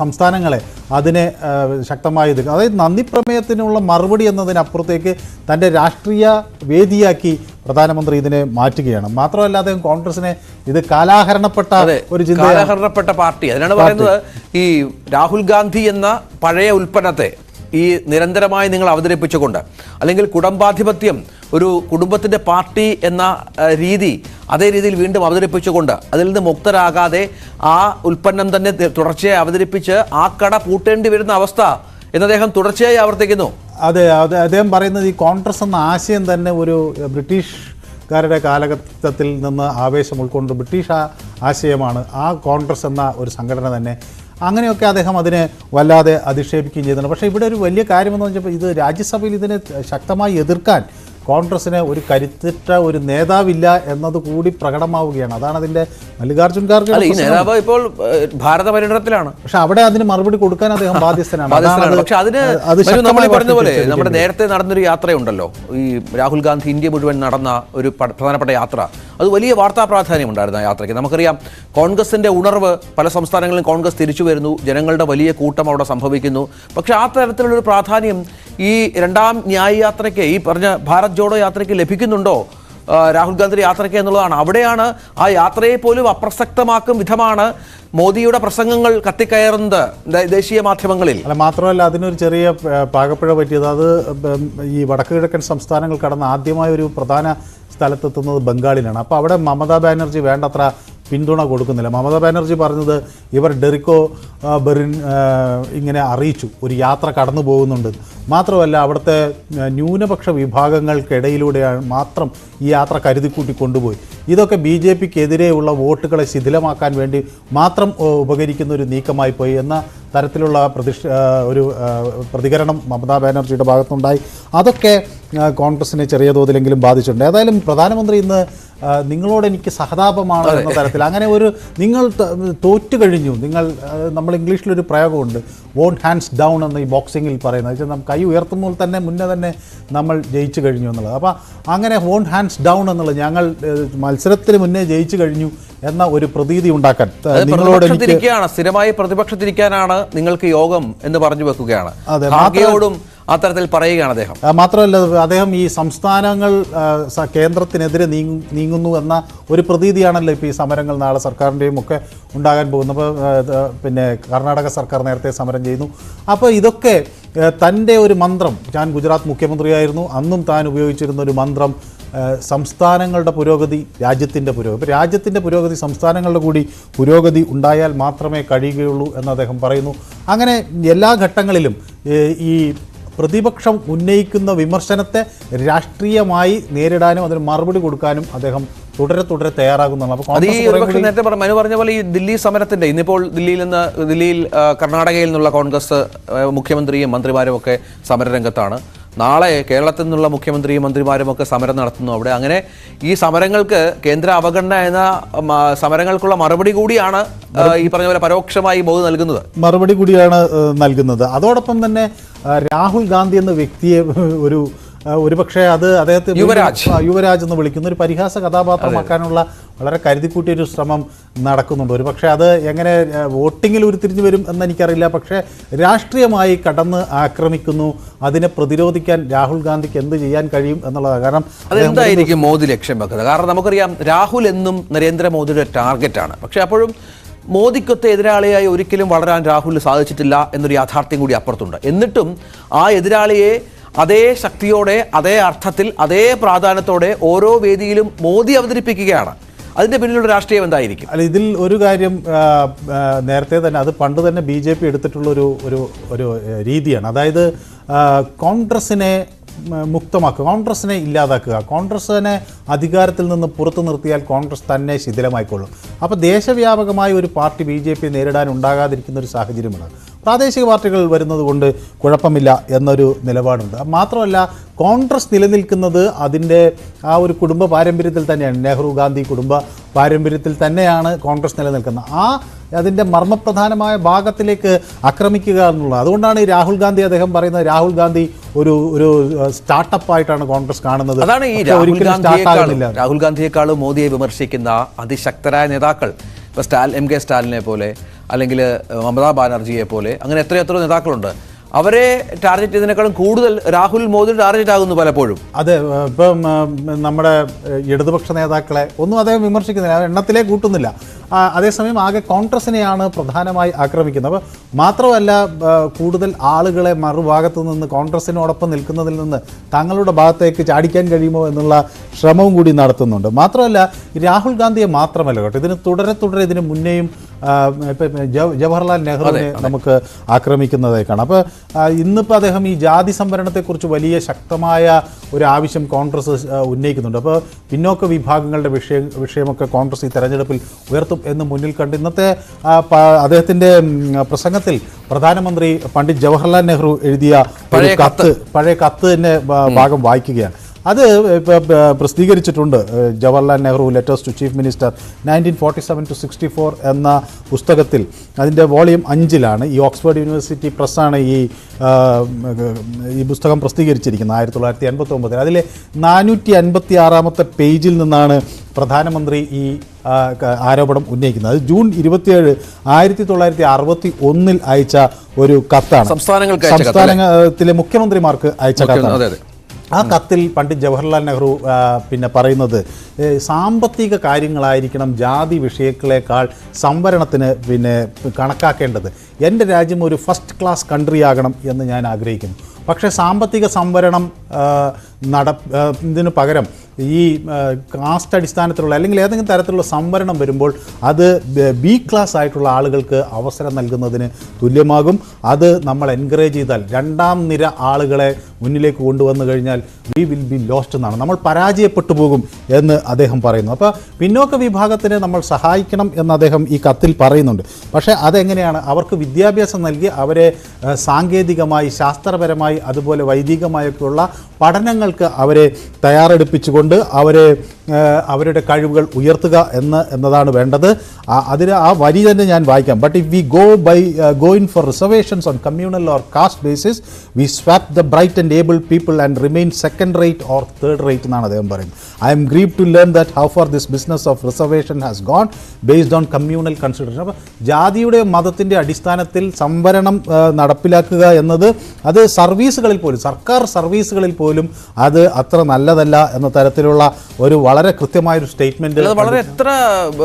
[SPEAKER 2] സംസ്ഥാനങ്ങളെ അതിനെ ശക്തമായി എതിർക്കും അതായത് നന്ദി പ്രമേയത്തിനുള്ള മറുപടി എന്നതിനപ്പുറത്തേക്ക് തന്റെ രാഷ്ട്രീയ വേദിയാക്കി പ്രധാനമന്ത്രി ഇതിനെ മാറ്റുകയാണ്. മാത്രമല്ല അദ്ദേഹം കോൺഗ്രസിനെ ഇത് കാലാഹരണപ്പെട്ട ഒരു
[SPEAKER 1] കാലാഹരണപ്പെട്ട പാർട്ടി. അതിനാണ് പറയുന്നത് ഈ രാഹുൽ ഗാന്ധി എന്ന പഴയ ഉൽപ്പന്നത്തെ ഈ നിരന്തരമായി നിങ്ങൾ അവതരിപ്പിച്ചുകൊണ്ട് അല്ലെങ്കിൽ കുടുംബാധിപത്യം ഒരു കുടുംബത്തിന്റെ പാർട്ടി എന്ന രീതി അതേ രീതിയിൽ വീണ്ടും അവതരിപ്പിച്ചുകൊണ്ട് അതിൽ നിന്ന് മുക്തരാകാതെ ആ ഉൽപ്പന്നം തന്നെ തുടർച്ചയായി അവതരിപ്പിച്ച് ആ കട പൂട്ടേണ്ടി വരുന്ന അവസ്ഥ എന്ന് അദ്ദേഹം തുടർച്ചയായി ആവർത്തിക്കുന്നു.
[SPEAKER 2] അതെ അതെ അദ്ദേഹം പറയുന്നത് ഈ കോൺഗ്രസ് എന്ന ആശയം തന്നെ ഒരു ബ്രിട്ടീഷുകാരുടെ കാലഘട്ടത്തിൽ നിന്ന് ആവേശം ഉൾക്കൊണ്ട് ബ്രിട്ടീഷ് ആശയമാണ് ആ കോൺഗ്രസ് എന്ന ഒരു സംഘടന തന്നെ അങ്ങനെയൊക്കെ അദ്ദേഹം അതിനെ വല്ലാതെ അധിക്ഷേപിക്കുകയും ചെയ്യുന്നുണ്ട് പക്ഷേ ഇവിടെ ഒരു വലിയ കാര്യമെന്ന് വെച്ചപ്പോൾ ഇത് രാജ്യസഭയിൽ ഇതിനെ ശക്തമായി എതിർക്കാൻ കോൺഗ്രസിന് ഒരു കരുത്തിട്ട ഒരു നേതാവില്ല എന്നത് കൂടി പ്രകടമാവുകയാണ്. അതാണ് അതിന്റെ മല്ലികാർജുൻ ഖാർഗെ
[SPEAKER 1] നേതാവ് ഇപ്പോൾ ഭാരത പര്യടനത്തിലാണ്.
[SPEAKER 2] പക്ഷെ അവിടെ അതിന് മറുപടി കൊടുക്കാൻ അദ്ദേഹം ബാധ്യസ്ഥനാണ്.
[SPEAKER 1] പക്ഷെ അതിന്
[SPEAKER 2] അത്
[SPEAKER 1] നമ്മൾ പോലെ നമ്മുടെ നേരത്തെ നടന്നൊരു യാത്രയുണ്ടല്ലോ. ഈ രാഹുൽ ഗാന്ധി ഇന്ത്യ മുഴുവൻ നടന്ന ഒരു പ്രധാനപ്പെട്ട യാത്ര. അത് വലിയ വാർത്താ പ്രാധാന്യം ഉണ്ടായിരുന്നു ആ യാത്രയ്ക്ക്. നമുക്കറിയാം കോൺഗ്രസിന്റെ ഉണർവ് പല സംസ്ഥാനങ്ങളിലും കോൺഗ്രസ് തിരിച്ചു വരുന്നു. ജനങ്ങളുടെ വലിയ കൂട്ടം അവിടെ സംഭവിക്കുന്നു. പക്ഷെ ആ തരത്തിലുള്ളൊരു പ്രാധാന്യം ഈ രണ്ടാം ന്യായ യാത്രയ്ക്ക് ഈ പറഞ്ഞ ഭാരത് ജോഡോ യാത്രയ്ക്ക് ലഭിക്കുന്നുണ്ടോ? രാഹുൽ ഗാന്ധി യാത്രയ്ക്ക് എന്നുള്ളതാണ്. അവിടെയാണ് ആ യാത്രയെ പോലും അപ്രസക്തമാക്കും വിധമാണ് മോദിയുടെ പ്രസംഗങ്ങൾ കത്തിക്കയറുന്നത് ദേശീയ മാധ്യമങ്ങളിൽ.
[SPEAKER 2] അല്ല മാത്രമല്ല അതിനൊരു ചെറിയ പാകപ്പിഴ പറ്റിയത് അത് ഈ വടക്ക് കിഴക്കൻ സംസ്ഥാനങ്ങൾ കടന്ന് ആദ്യമായ ഒരു പ്രധാന സ്ഥലത്തെത്തുന്നത് ബംഗാളിലാണ്. അപ്പോൾ അവിടെ മമതാ ബാനർജി വേണ്ടത്ര പിന്തുണ കൊടുക്കുന്നില്ല. മമതാ ബാനർജി പറഞ്ഞത് ഇവർ ഡെറിക്കോ ബെറിൻ ഇങ്ങനെ അറിയിച്ചു. ഒരു യാത്ര കടന്നു പോകുന്നുണ്ട്. മാത്രമല്ല അവിടുത്തെ ന്യൂനപക്ഷ വിഭാഗങ്ങൾക്കിടയിലൂടെയാണ് മാത്രം ഈ യാത്ര കരുതിക്കൂട്ടി കൊണ്ടുപോയി. ഇതൊക്കെ ബി ജെ പിക്കെതിരെയുള്ള വോട്ടുകളെ ശിഥിലമാക്കാൻ വേണ്ടി മാത്രം ഉപകരിക്കുന്ന ഒരു നീക്കമായി പോയി എന്ന തരത്തിലുള്ള പ്രതിഷ് ഒരു പ്രതികരണം മമതാ ബാനർജിയുടെ ഭാഗത്തുണ്ടായി. അതൊക്കെ കോൺഗ്രസിനെ ചെറിയ തോതിലെങ്കിലും ബാധിച്ചിട്ടുണ്ട്. ഏതായാലും പ്രധാനമന്ത്രി ഇന്ന് നിങ്ങളോട് എനിക്ക് സഹതാപമാണ് എന്ന തരത്തിൽ അങ്ങനെ ഒരു നിങ്ങൾ തോറ്റു കഴിഞ്ഞു. നിങ്ങൾ നമ്മൾ ഇംഗ്ലീഷിലൊരു പ്രയോഗമുണ്ട്. വോൺ ഹാൻഡ്സ് ഡൗൺ എന്ന് ഈ ബോക്സിങ്ങിൽ പറയുന്നത്. വെച്ചാൽ നമുക്ക് കൈ ഉയർത്തുമ്പോൾ തന്നെ മുന്നേ തന്നെ നമ്മൾ ജയിച്ചു കഴിഞ്ഞു എന്നുള്ളത്. അപ്പോൾ അങ്ങനെ വോൺ ഹാൻഡ്സ് ഡൗൺ എന്നുള്ളത് ഞങ്ങൾ മത്സരത്തിന് മുന്നേ ജയിച്ചു കഴിഞ്ഞു എന്ന ഒരു പ്രതീതി ഉണ്ടാക്കാൻ. നിങ്ങളോട്
[SPEAKER 1] പ്രതിപക്ഷത്തിരിക്കുകയാണ്. സ്ഥിരമായി പ്രതിപക്ഷത്തിരിക്കാനാണ് നിങ്ങൾക്ക് യോഗം എന്ന് പറഞ്ഞു വെക്കുകയാണ്. അത്തരത്തിൽ പറയുകയാണ് അദ്ദേഹം.
[SPEAKER 2] മാത്രമല്ല അദ്ദേഹം ഈ സംസ്ഥാനങ്ങൾ കേന്ദ്രത്തിനെതിരെ നീങ്ങു നീങ്ങുന്നു എന്ന ഒരു പ്രതീതിയാണല്ലോ ഇപ്പോൾ ഈ സമരങ്ങൾ നാളെ സർക്കാരിന്റെയും ഒക്കെ ഉണ്ടാകാൻ പോകുന്നത്. അപ്പോൾ പിന്നെ കർണാടക സർക്കാർ നേരത്തെ സമരം ചെയ്യുന്നു. അപ്പോൾ ഇതൊക്കെ തന്റെ ഒരു മന്ത്രം ഞാൻ ഗുജറാത്ത് മുഖ്യമന്ത്രിയായിരുന്നു. അന്നും താൻ ഉപയോഗിച്ചിരുന്ന ഒരു മന്ത്രം സംസ്ഥാനങ്ങളുടെ പുരോഗതി രാജ്യത്തിന്റെ പുരോഗതി. രാജ്യത്തിന്റെ പുരോഗതി സംസ്ഥാനങ്ങളുടെ കൂടി പുരോഗതി ഉണ്ടായാൽ മാത്രമേ കഴിയുകയുള്ളൂ എന്ന് അദ്ദേഹം പറയുന്നു. അങ്ങനെ എല്ലാ ഘട്ടങ്ങളിലും ഈ പ്രതിപക്ഷം ഉന്നയിക്കുന്ന വിമർശനത്തെ രാഷ്ട്രീയമായി നേരിടാനും അതിന് മറുപടി കൊടുക്കാനും അദ്ദേഹം തുടരെ തുടരെ തയ്യാറാകുന്നതാണ്.
[SPEAKER 1] നേരത്തെ പറഞ്ഞു മനു പറഞ്ഞ പോലെ ഈ ദില്ലി സമരത്തിന്റെ ഇന്നിപ്പോൾ ദില്ലിയിൽ നിന്ന് ദില്ലിയിൽ കർണാടകയിൽ നിന്നുള്ള കോൺഗ്രസ് മുഖ്യമന്ത്രിയും മന്ത്രിമാരും ഒക്കെ സമരരംഗത്താണ്. നാളെ കേരളത്തിൽ നിന്നുള്ള മുഖ്യമന്ത്രിയും മന്ത്രിമാരും ഒക്കെ സമരം നടത്തുന്നു അവിടെ. അങ്ങനെ ഈ സമരങ്ങൾക്ക് കേന്ദ്ര അവഗണന എന്ന സമരങ്ങൾക്കുള്ള മറുപടി കൂടിയാണ് ഈ പറഞ്ഞ പോലെ പരോക്ഷമായി ബോധ നൽകുന്നത്.
[SPEAKER 2] മറുപടി കൂടിയാണ് നൽകുന്നത്. അതോടൊപ്പം തന്നെ രാഹുൽ ഗാന്ധി എന്ന വ്യക്തിയെ ഒരു ഒരുപക്ഷെ അത് അദ്ദേഹത്തെ
[SPEAKER 1] യുവരാജ്.
[SPEAKER 2] യുവരാജ് എന്ന് വിളിക്കുന്ന ഒരു പരിഹാസ കഥാപാത്രമാക്കാനുള്ള വളരെ കരുതിക്കൂട്ടിയൊരു ശ്രമം നടക്കുന്നുണ്ട്. ഒരു പക്ഷേ അത് എങ്ങനെ വോട്ടിങ്ങിൽ ഉരുത്തിരിഞ്ഞു വരും എന്നെനിക്കറിയില്ല. പക്ഷേ രാഷ്ട്രീയമായി കടന്ന് ആക്രമിക്കുന്നു. അതിനെ പ്രതിരോധിക്കാൻ രാഹുൽ ഗാന്ധിക്ക് എന്ത് ചെയ്യാൻ കഴിയും എന്നുള്ളതാണ്. കാരണം
[SPEAKER 1] അതെന്തായിരിക്കും മോദി ലക്ഷ്യം വെക്കുന്നത്? കാരണം നമുക്കറിയാം രാഹുൽ എന്നും നരേന്ദ്രമോദിയുടെ ടാർഗറ്റാണ്. പക്ഷെ അപ്പോഴും മോദിക്കൊത്ത എതിരാളിയായി ഒരിക്കലും വളരാൻ രാഹുലിന് സാധിച്ചിട്ടില്ല എന്നൊരു യാഥാർത്ഥ്യം കൂടി അപ്പുറത്തുണ്ട്. എന്നിട്ടും ആ എതിരാളിയെ അതേ ശക്തിയോടെ അതേ അർത്ഥത്തിൽ അതേ പ്രാധാന്യത്തോടെ ഓരോ വേദിയിലും മോദി അവതരിപ്പിക്കുകയാണ്. അതിന്റെ പിന്നിലുള്ള രാഷ്ട്രീയം എന്തായിരിക്കും?
[SPEAKER 2] അല്ല ഇതിൽ ഒരു കാര്യം നേരത്തെ തന്നെ അത് പണ്ട് തന്നെ ബി ജെ പി എടുത്തിട്ടുള്ള ഒരു ഒരു ഒരു രീതിയാണ്. അതായത് കോൺഗ്രസിനെ മുക്തമാക്കുക കോൺഗ്രസിനെ ഇല്ലാതാക്കുക. കോൺഗ്രസിനെ അധികാരത്തിൽ നിന്ന് പുറത്തു നിർത്തിയാൽ കോൺഗ്രസ് തന്നെ ശിഥിലമായിക്കൊള്ളും. അപ്പോൾ ദേശവ്യാപകമായ ഒരു പാർട്ടി ബി ജെ പി നേരിടാൻ ഉണ്ടാകാതിരിക്കുന്ന ഒരു സാഹചര്യമാണ്. പ്രാദേശിക പാർട്ടികൾ വരുന്നതുകൊണ്ട് കുഴപ്പമില്ല എന്നൊരു നിലപാടുണ്ട്. മാത്രമല്ല കോൺഗ്രസ് നിലനിൽക്കുന്നത് അതിന്റെ ആ ഒരു കുടുംബ പാരമ്പര്യത്തിൽ തന്നെയാണ്. നെഹ്റു ഗാന്ധി കുടുംബ പാരമ്പര്യത്തിൽ തന്നെയാണ് കോൺഗ്രസ് നിലനിൽക്കുന്നത്. ആ അതിന്റെ മർമ്മപ്രധാനമായ ഭാഗത്തിലേക്ക് ആക്രമിക്കുക എന്നുള്ളത്. അതുകൊണ്ടാണ് ഈ രാഹുൽ ഗാന്ധി അദ്ദേഹം പറയുന്നത് രാഹുൽ ഗാന്ധി ഒരു ഒരു സ്റ്റാർട്ടപ്പ് ആയിട്ടാണ് കോൺഗ്രസ് കാണുന്നത്.
[SPEAKER 1] അതാണ് ഈ രാഹുൽ ഗാന്ധിയെക്കാളും മോദിയെ വിമർശിക്കുന്ന അതിശക്തരായ നേതാക്കൾ. ഇപ്പൊ സ്റ്റാൽ എം കെ സ്റ്റാലിനെ പോലെ അല്ലെങ്കിൽ മമതാ ബാനർജിയെ പോലെ അങ്ങനെ എത്രയെത്ര എത്ര നേതാക്കളുണ്ട്. അവരെ ടാർഗറ്റ് ചെയ്തതിനേക്കാളും കൂടുതൽ രാഹുൽ മോദി ടാർഗറ്റ് ആകുന്നു പലപ്പോഴും.
[SPEAKER 2] അതെ ഇപ്പം നമ്മുടെ ഇടതുപക്ഷ നേതാക്കളെ ഒന്നും അദ്ദേഹം വിമർശിക്കുന്നില്ല എണ്ണത്തിലേ കൂട്ടുന്നില്ല. അതേസമയം ആകെ കോൺഗ്രസിനെയാണ് പ്രധാനമായി ആക്രമിക്കുന്നത്. അപ്പോൾ മാത്രമല്ല കൂടുതൽ ആളുകളെ മറുഭാഗത്തു നിന്ന് കോൺഗ്രസിനോടൊപ്പം നിൽക്കുന്നതിൽ നിന്ന് തങ്ങളുടെ ഭാഗത്തേക്ക് ചാടിക്കാൻ കഴിയുമോ എന്നുള്ള ശ്രമവും കൂടി നടത്തുന്നുണ്ട്. മാത്രമല്ല രാഹുൽ ഗാന്ധിയെ മാത്രമല്ല കേട്ടോ ഇതിന് തുടരെ തുടരെ ഇതിന് മുന്നേയും ജവഹർലാൽ നെഹ്റുവിനെ നമുക്ക് ആക്രമിക്കുന്നതായി കാണാം അപ്പോൾ ഇന്നിപ്പോൾ അദ്ദേഹം ഈ ജാതി സംവരണത്തെക്കുറിച്ച് വലിയ ശക്തമായ ഒരു ആവശ്യം കോൺഗ്രസ് ഉന്നയിക്കുന്നുണ്ട്. അപ്പോൾ പിന്നോക്ക വിഭാഗങ്ങളുടെ വിഷയം വിഷയമൊക്കെ കോൺഗ്രസ് ഈ തെരഞ്ഞെടുപ്പിൽ ഉയർത്തും എന്ന് മുന്നിൽ കണ്ട് ഇന്നത്തെ അദ്ദേഹത്തിന്റെ അദ്ദേഹത്തിന്റെ പ്രസംഗത്തിൽ പ്രധാനമന്ത്രി പണ്ഡിറ്റ് ജവഹർലാൽ നെഹ്റു എഴുതിയ
[SPEAKER 1] പഴയ
[SPEAKER 2] കത്ത്. പഴയ കത്ത് തന്നെ ഭാഗം വായിക്കുകയാണ്. അത് പ്രസിദ്ധീകരിച്ചിട്ടുണ്ട്. Jawaharlal Nehru letters to chief minister nineteen forty seven to sixty four എന്ന പുസ്തകത്തിൽ അതിന്റെ വോളിയം അഞ്ചിലാണ് ഈ ഓക്സ്ഫോർഡ് യൂണിവേഴ്സിറ്റി പ്രസ്സാണ് ഈ ഈ പുസ്തകം പ്രസിദ്ധീകരിച്ചിരിക്കുന്നത് ആയിരത്തി തൊള്ളായിരത്തി എൺപത്തി ഒമ്പതിൽ അതിലെ നാനൂറ്റി അൻപത്തി ആറാമത്തെ പേജിൽ നിന്നാണ് പ്രധാനമന്ത്രി ഈ ആരോപണം ഉന്നയിക്കുന്നത്. അത് ജൂൺ ഇരുപത്തിയേഴ് ആയിരത്തി തൊള്ളായിരത്തി അറുപത്തി ഒന്നിൽ അയച്ച ഒരു കത്താണ്
[SPEAKER 1] സംസ്ഥാനങ്ങൾക്ക്
[SPEAKER 2] സംസ്ഥാനത്തിലെ മുഖ്യമന്ത്രിമാർക്ക് അയച്ച കത്താണ്. ആ കത്തിൽ പണ്ഡിറ്റ് ജവഹർലാൽ നെഹ്റു പിന്നെ പറയുന്നത് സാമ്പത്തിക കാര്യങ്ങളായിരിക്കണം ജാതി വിഷയങ്ങളെക്കാൾ സംവരണത്തിന് പിന്നെ കണക്കാക്കേണ്ടത്. എന്റെ രാജ്യം ഒരു ഫസ്റ്റ് ക്ലാസ് കൺട്രി ആകണം എന്ന് ഞാൻ ആഗ്രഹിക്കുന്നു. പക്ഷേ സാമ്പത്തിക സംവരണം നട ഇതിന് പകരം ഈ കാസ്റ്റ് അടിസ്ഥാനത്തിലുള്ള അല്ലെങ്കിൽ ഏതെങ്കിലും തരത്തിലുള്ള സംവരണം വരുമ്പോൾ അത് ബി ക്ലാസ് ആയിട്ടുള്ള ആളുകൾക്ക് അവസരം നൽകുന്നതിന് തുല്യമാകും. അത് നമ്മൾ എൻകറേജ് ചെയ്താൽ രണ്ടാം നിര ആളുകളെ മുന്നിലേക്ക് കൊണ്ടുവന്നു കഴിഞ്ഞാൽ വി വിൽ ബി ലോസ്റ്റ് എന്നാണ്. നമ്മൾ പരാജയപ്പെട്ടു പോകും എന്ന് അദ്ദേഹം പറയുന്നു. അപ്പോൾ പിന്നോക്ക വിഭാഗത്തിന് നമ്മൾ സഹായിക്കണം എന്ന് അദ്ദേഹം ഈ കത്തിൽ പറയുന്നുണ്ട്. പക്ഷേ അതെങ്ങനെയാണ്? അവർക്ക് വിദ്യാഭ്യാസം നൽകി അവരെ സാങ്കേതികമായി ശാസ്ത്രപരമായി അതുപോലെ വൈദികമായൊക്കെയുള്ള പഠനങ്ങൾക്ക് അവരെ തയ്യാറെടുപ്പിച്ചുകൊണ്ട് അവരെ അവരുടെ കഴിവുകൾ ഉയർത്തുക എന്ന് എന്നതാണ് വേണ്ടത്. അതിന് ആ വരി തന്നെ ഞാൻ വായിക്കാം. But if we go by go in for reservations on communal or caste basis we swap the bright and able people and remain second rate or third rate എന്നാണ് അദ്ദേഹം പറയുന്നത്. I am grieve to learn that how far this business of reservation has gone based on communal consideration അപ്പോൾ ജാതിയുടെ മതത്തിന്റെ അടിസ്ഥാനത്തിൽ സംവരണം നടപ്പിലാക്കുക എന്നത് അത് സർവീസുകളിൽ പോലും സർക്കാർ സർവീസുകളിൽ പോലും അത് അത്ര നല്ലതല്ല എന്ന തരത്തിലുള്ള ഒരു വളരെ കൃത്യമായൊരു ഒരു
[SPEAKER 1] അത് വളരെ എത്ര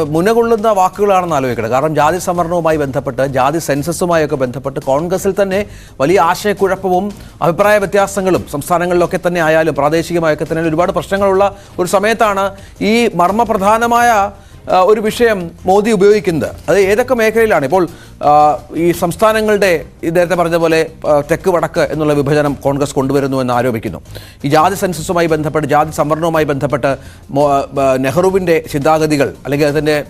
[SPEAKER 1] മുനകൊള്ളുന്ന വാക്കുകളാണെന്ന് ആലോചിക്കണം കാരണം ജാതി സംവരണവുമായി ബന്ധപ്പെട്ട് ജാതി സെൻസസുമായൊക്കെ ബന്ധപ്പെട്ട് കോൺഗ്രസിൽ തന്നെ വലിയ ആശയക്കുഴപ്പവും അഭിപ്രായ വ്യത്യാസങ്ങളും സംസ്ഥാനങ്ങളിലൊക്കെ തന്നെ ആയാലും പ്രാദേശികമായൊക്കെ തന്നെ ഒരുപാട് പ്രശ്നങ്ങളുള്ള ഒരു സമയത്താണ് ഈ മർമ്മപ്രധാനമായ ഒരു വിഷയം മോദി ഉപയോഗിക്കുന്നത്. അത് ഏതൊക്കെ മേഖലയിലാണ്? ഇപ്പോൾ ഈ സംസ്ഥാനങ്ങളുടെ നേരത്തെ പറഞ്ഞ പോലെ തെക്ക് വടക്ക് എന്നുള്ള വിഭജനം കോൺഗ്രസ് കൊണ്ടുവരുന്നു എന്ന് ആരോപിക്കുന്നു. ഈ ജാതി സെൻസസുമായി ബന്ധപ്പെട്ട് ജാതി സംവരണവുമായി ബന്ധപ്പെട്ട് നെഹ്റുവിന്റെ ചിന്താഗതികൾ അല്ലെങ്കിൽ അതിന്റെ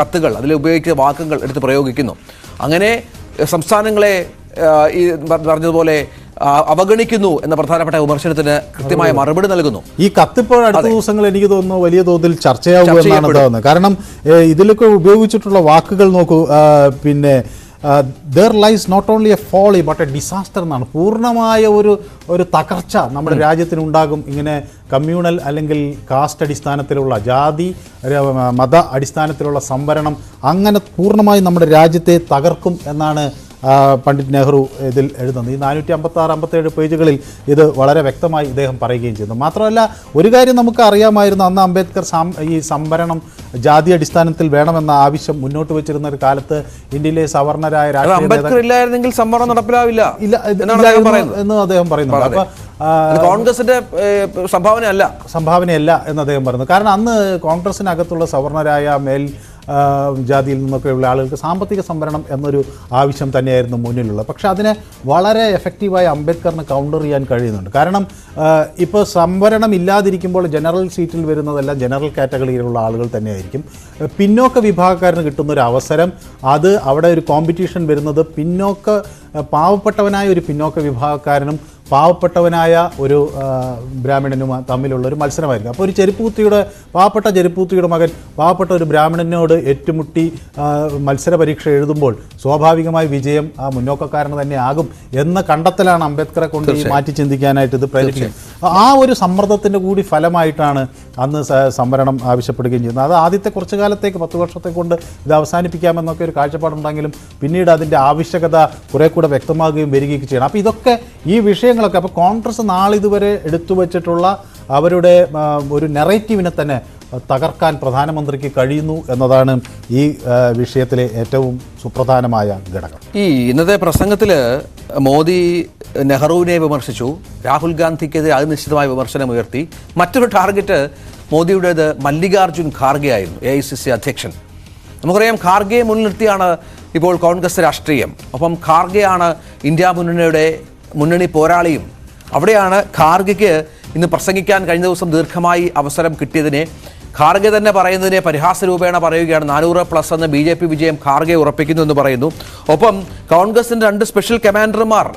[SPEAKER 1] കത്തുകൾ അതിൽ ഉപയോഗിച്ച വാക്കുകൾ എടുത്ത് പ്രയോഗിക്കുന്നു. അങ്ങനെ സംസ്ഥാനങ്ങളെ ഈ പറഞ്ഞതുപോലെ അവഗണിക്കുന്നു എന്ന പ്രധാനപ്പെട്ട വിമർശനത്തിന് കൃത്യമായ മറുപടി നൽകുന്നു.
[SPEAKER 2] ഈ കത്തിപ്പോൾ അടുത്ത ദിവസങ്ങൾ എനിക്ക് തോന്നുന്നു വലിയ തോതിൽ ചർച്ചയാകും എന്നാണ് തോന്നുന്നത് കാരണം ഇതിലൊക്കെ ഉപയോഗിച്ചിട്ടുള്ള വാക്കുകൾ നോക്കൂ പിന്നെ there lies not only a folly but a disaster എന്നാണ്. പൂർണമായ ഒരു ഒരു തകർച്ച നമ്മുടെ രാജ്യത്തിനുണ്ടാകും. ഇങ്ങനെ കമ്മ്യൂണൽ അല്ലെങ്കിൽ കാസ്റ്റ് അടിസ്ഥാനത്തിലുള്ള ജാതി മത അടിസ്ഥാനത്തിലുള്ള സംവരണം അങ്ങനെ പൂർണമായി നമ്മുടെ രാജ്യത്തെ തകർക്കും എന്നാണ് പണ്ഡിറ്റ് നെഹ്റു ഇതിൽ എഴുതുന്നത് ഈ നാനൂറ്റി അമ്പത്തി ആറ് അമ്പത്തേഴ് പേജുകളിൽ ഇത് വളരെ വ്യക്തമായി ഇദ്ദേഹം പറയുകയും ചെയ്യുന്നു. മാത്രമല്ല ഒരു കാര്യം നമുക്ക് അറിയാമായിരുന്നു. അന്ന് അംബേദ്കർ ഈ സംവരണം ജാതി അടിസ്ഥാനത്തിൽ വേണമെന്ന ആവശ്യം മുന്നോട്ട് വെച്ചിരുന്ന ഒരു കാലത്ത് ഇന്ത്യയിലെ സവർണരായ
[SPEAKER 1] ഇല്ലായിരുന്നെങ്കിൽ സംവരണം നടപ്പിലാവില്ല.
[SPEAKER 2] ഇല്ല എന്ന് അദ്ദേഹം പറയുന്നുണ്ട്
[SPEAKER 1] അത് കോൺഗ്രസിന്റെ സംഭാവനയല്ല.
[SPEAKER 2] സംഭാവനയല്ല എന്ന് അദ്ദേഹം പറയുന്നു. കാരണം അന്ന് കോൺഗ്രസിനകത്തുള്ള സവർണരായ മേൽ ജാതിയിൽ നിന്നൊക്കെയുള്ള ആളുകൾക്ക് സാമ്പത്തിക സംവരണം എന്നൊരു ആവശ്യം തന്നെയായിരുന്നു മുന്നിലുള്ളത്. പക്ഷേ അതിനെ വളരെ എഫക്റ്റീവായി അംബേദ്കറിന് കൗണ്ടർ ചെയ്യാൻ കഴിയുന്നുണ്ട്. കാരണം ഇപ്പോൾ സംവരണം ഇല്ലാതിരിക്കുമ്പോൾ ജനറൽ സീറ്റിൽ വരുന്നതെല്ലാം ജനറൽ കാറ്റഗറിയിലുള്ള ആളുകൾ തന്നെയായിരിക്കും. പിന്നോക്ക വിഭാഗക്കാരന് കിട്ടുന്ന ഒരു അവസരം അത് അവിടെ ഒരു കോമ്പറ്റീഷൻ വരുന്നത് പിന്നോക്ക പാവപ്പെട്ടവനായ ഒരു പിന്നോക്ക വിഭാഗക്കാരനും പാവപ്പെട്ടവനായ ഒരു ബ്രാഹ്മണനും തമ്മിലുള്ള ഒരു മത്സരമായിരിക്കും അപ്പോൾ ഒരു ചെരുപ്പൂത്തിയുടെ പാവപ്പെട്ട ചെരുപ്പൂത്തിയുടെ മകൻ പാവപ്പെട്ട ഒരു ബ്രാഹ്മണനോട് ഏറ്റുമുട്ടി മത്സര പരീക്ഷ എഴുതുമ്പോൾ സ്വാഭാവികമായി വിജയം ആ മുന്നോക്കക്കാരന് തന്നെ ആകും എന്ന കണ്ടെത്തലാണ് അംബേദ്കറെ കൊണ്ട് ഈ മാറ്റി ചിന്തിക്കാനായിട്ട് ഇത് പ്രേരിപ്പിക്കുന്നത് ആ ഒരു സമ്മർദ്ദത്തിന്റെ കൂടി ഫലമായിട്ടാണ് അന്ന് സംവരണം ആവശ്യപ്പെടുകയും ചെയ്യുന്നത്. അത് ആദ്യത്തെ കുറച്ചു കാലത്തേക്ക് പത്ത് വർഷത്തെ കൊണ്ട് ഇത് അവസാനിപ്പിക്കാമെന്നൊക്കെ ഒരു കാഴ്ചപ്പാടുണ്ടെങ്കിലും പിന്നീട് അതിന്റെ ആവശ്യകത കുറെ കൂടെ വ്യക്തമാകുകയും വരികയൊക്കെ ചെയ്യണം. അപ്പോൾ ഇതൊക്കെ ഈ വിഷയങ്ങളൊക്കെ അപ്പോൾ കോൺഗ്രസ് നാളിതുവരെ എടുത്തു വച്ചിട്ടുള്ള അവരുടെ ഒരു നെറേറ്റീവിനെ തന്നെ തകർക്കാൻ പ്രധാനമന്ത്രിക്ക് കഴിയുന്നു എന്നതാണ് ഈ വിഷയത്തിലെ ഏറ്റവും സുപ്രധാനമായ ഘടകം.
[SPEAKER 1] ഈ ഇന്നത്തെ പ്രസംഗത്തിൽ മോദി നെഹ്റുവിനെ വിമർശിച്ചു. രാഹുൽ ഗാന്ധിക്കെതിരെ അതിനിശ്ചിതമായ വിമർശനം ഉയർത്തി. മറ്റൊരു ടാർഗറ്റ് മോദിയുടേത് മല്ലികാർജുൻ ഖാർഗെ ആയിരുന്നു എ ഐ സി സി അധ്യക്ഷൻ. നമുക്കറിയാം ഖാർഗെയെ മുൻനിർത്തിയാണ് ഇപ്പോൾ കോൺഗ്രസ് രാഷ്ട്രീയം. ഒപ്പം ഖാർഗെയാണ് ഇന്ത്യ മുന്നണിയുടെ മുന്നണി പോരാളിയും. അവിടെയാണ് ഖാർഗിക്ക് ഇന്ന് പ്രസംഗിക്കാൻ കഴിഞ്ഞ ദിവസം ദീർഘമായി അവസരം കിട്ടിയതിനെ. ഖാർഗെ തന്നെ പറയുന്നതിനെ പരിഹാസ രൂപേണ പറയുകയാണ്. നാനൂറ് പ്ലസ് എന്ന ബി ജെ പി വിജയം ഖാർഗെ ഉറപ്പിക്കുന്നു എന്ന് പറയുന്നു. ഒപ്പം കോൺഗ്രസിന്റെ രണ്ട് സ്പെഷ്യൽ കമാൻഡർമാർ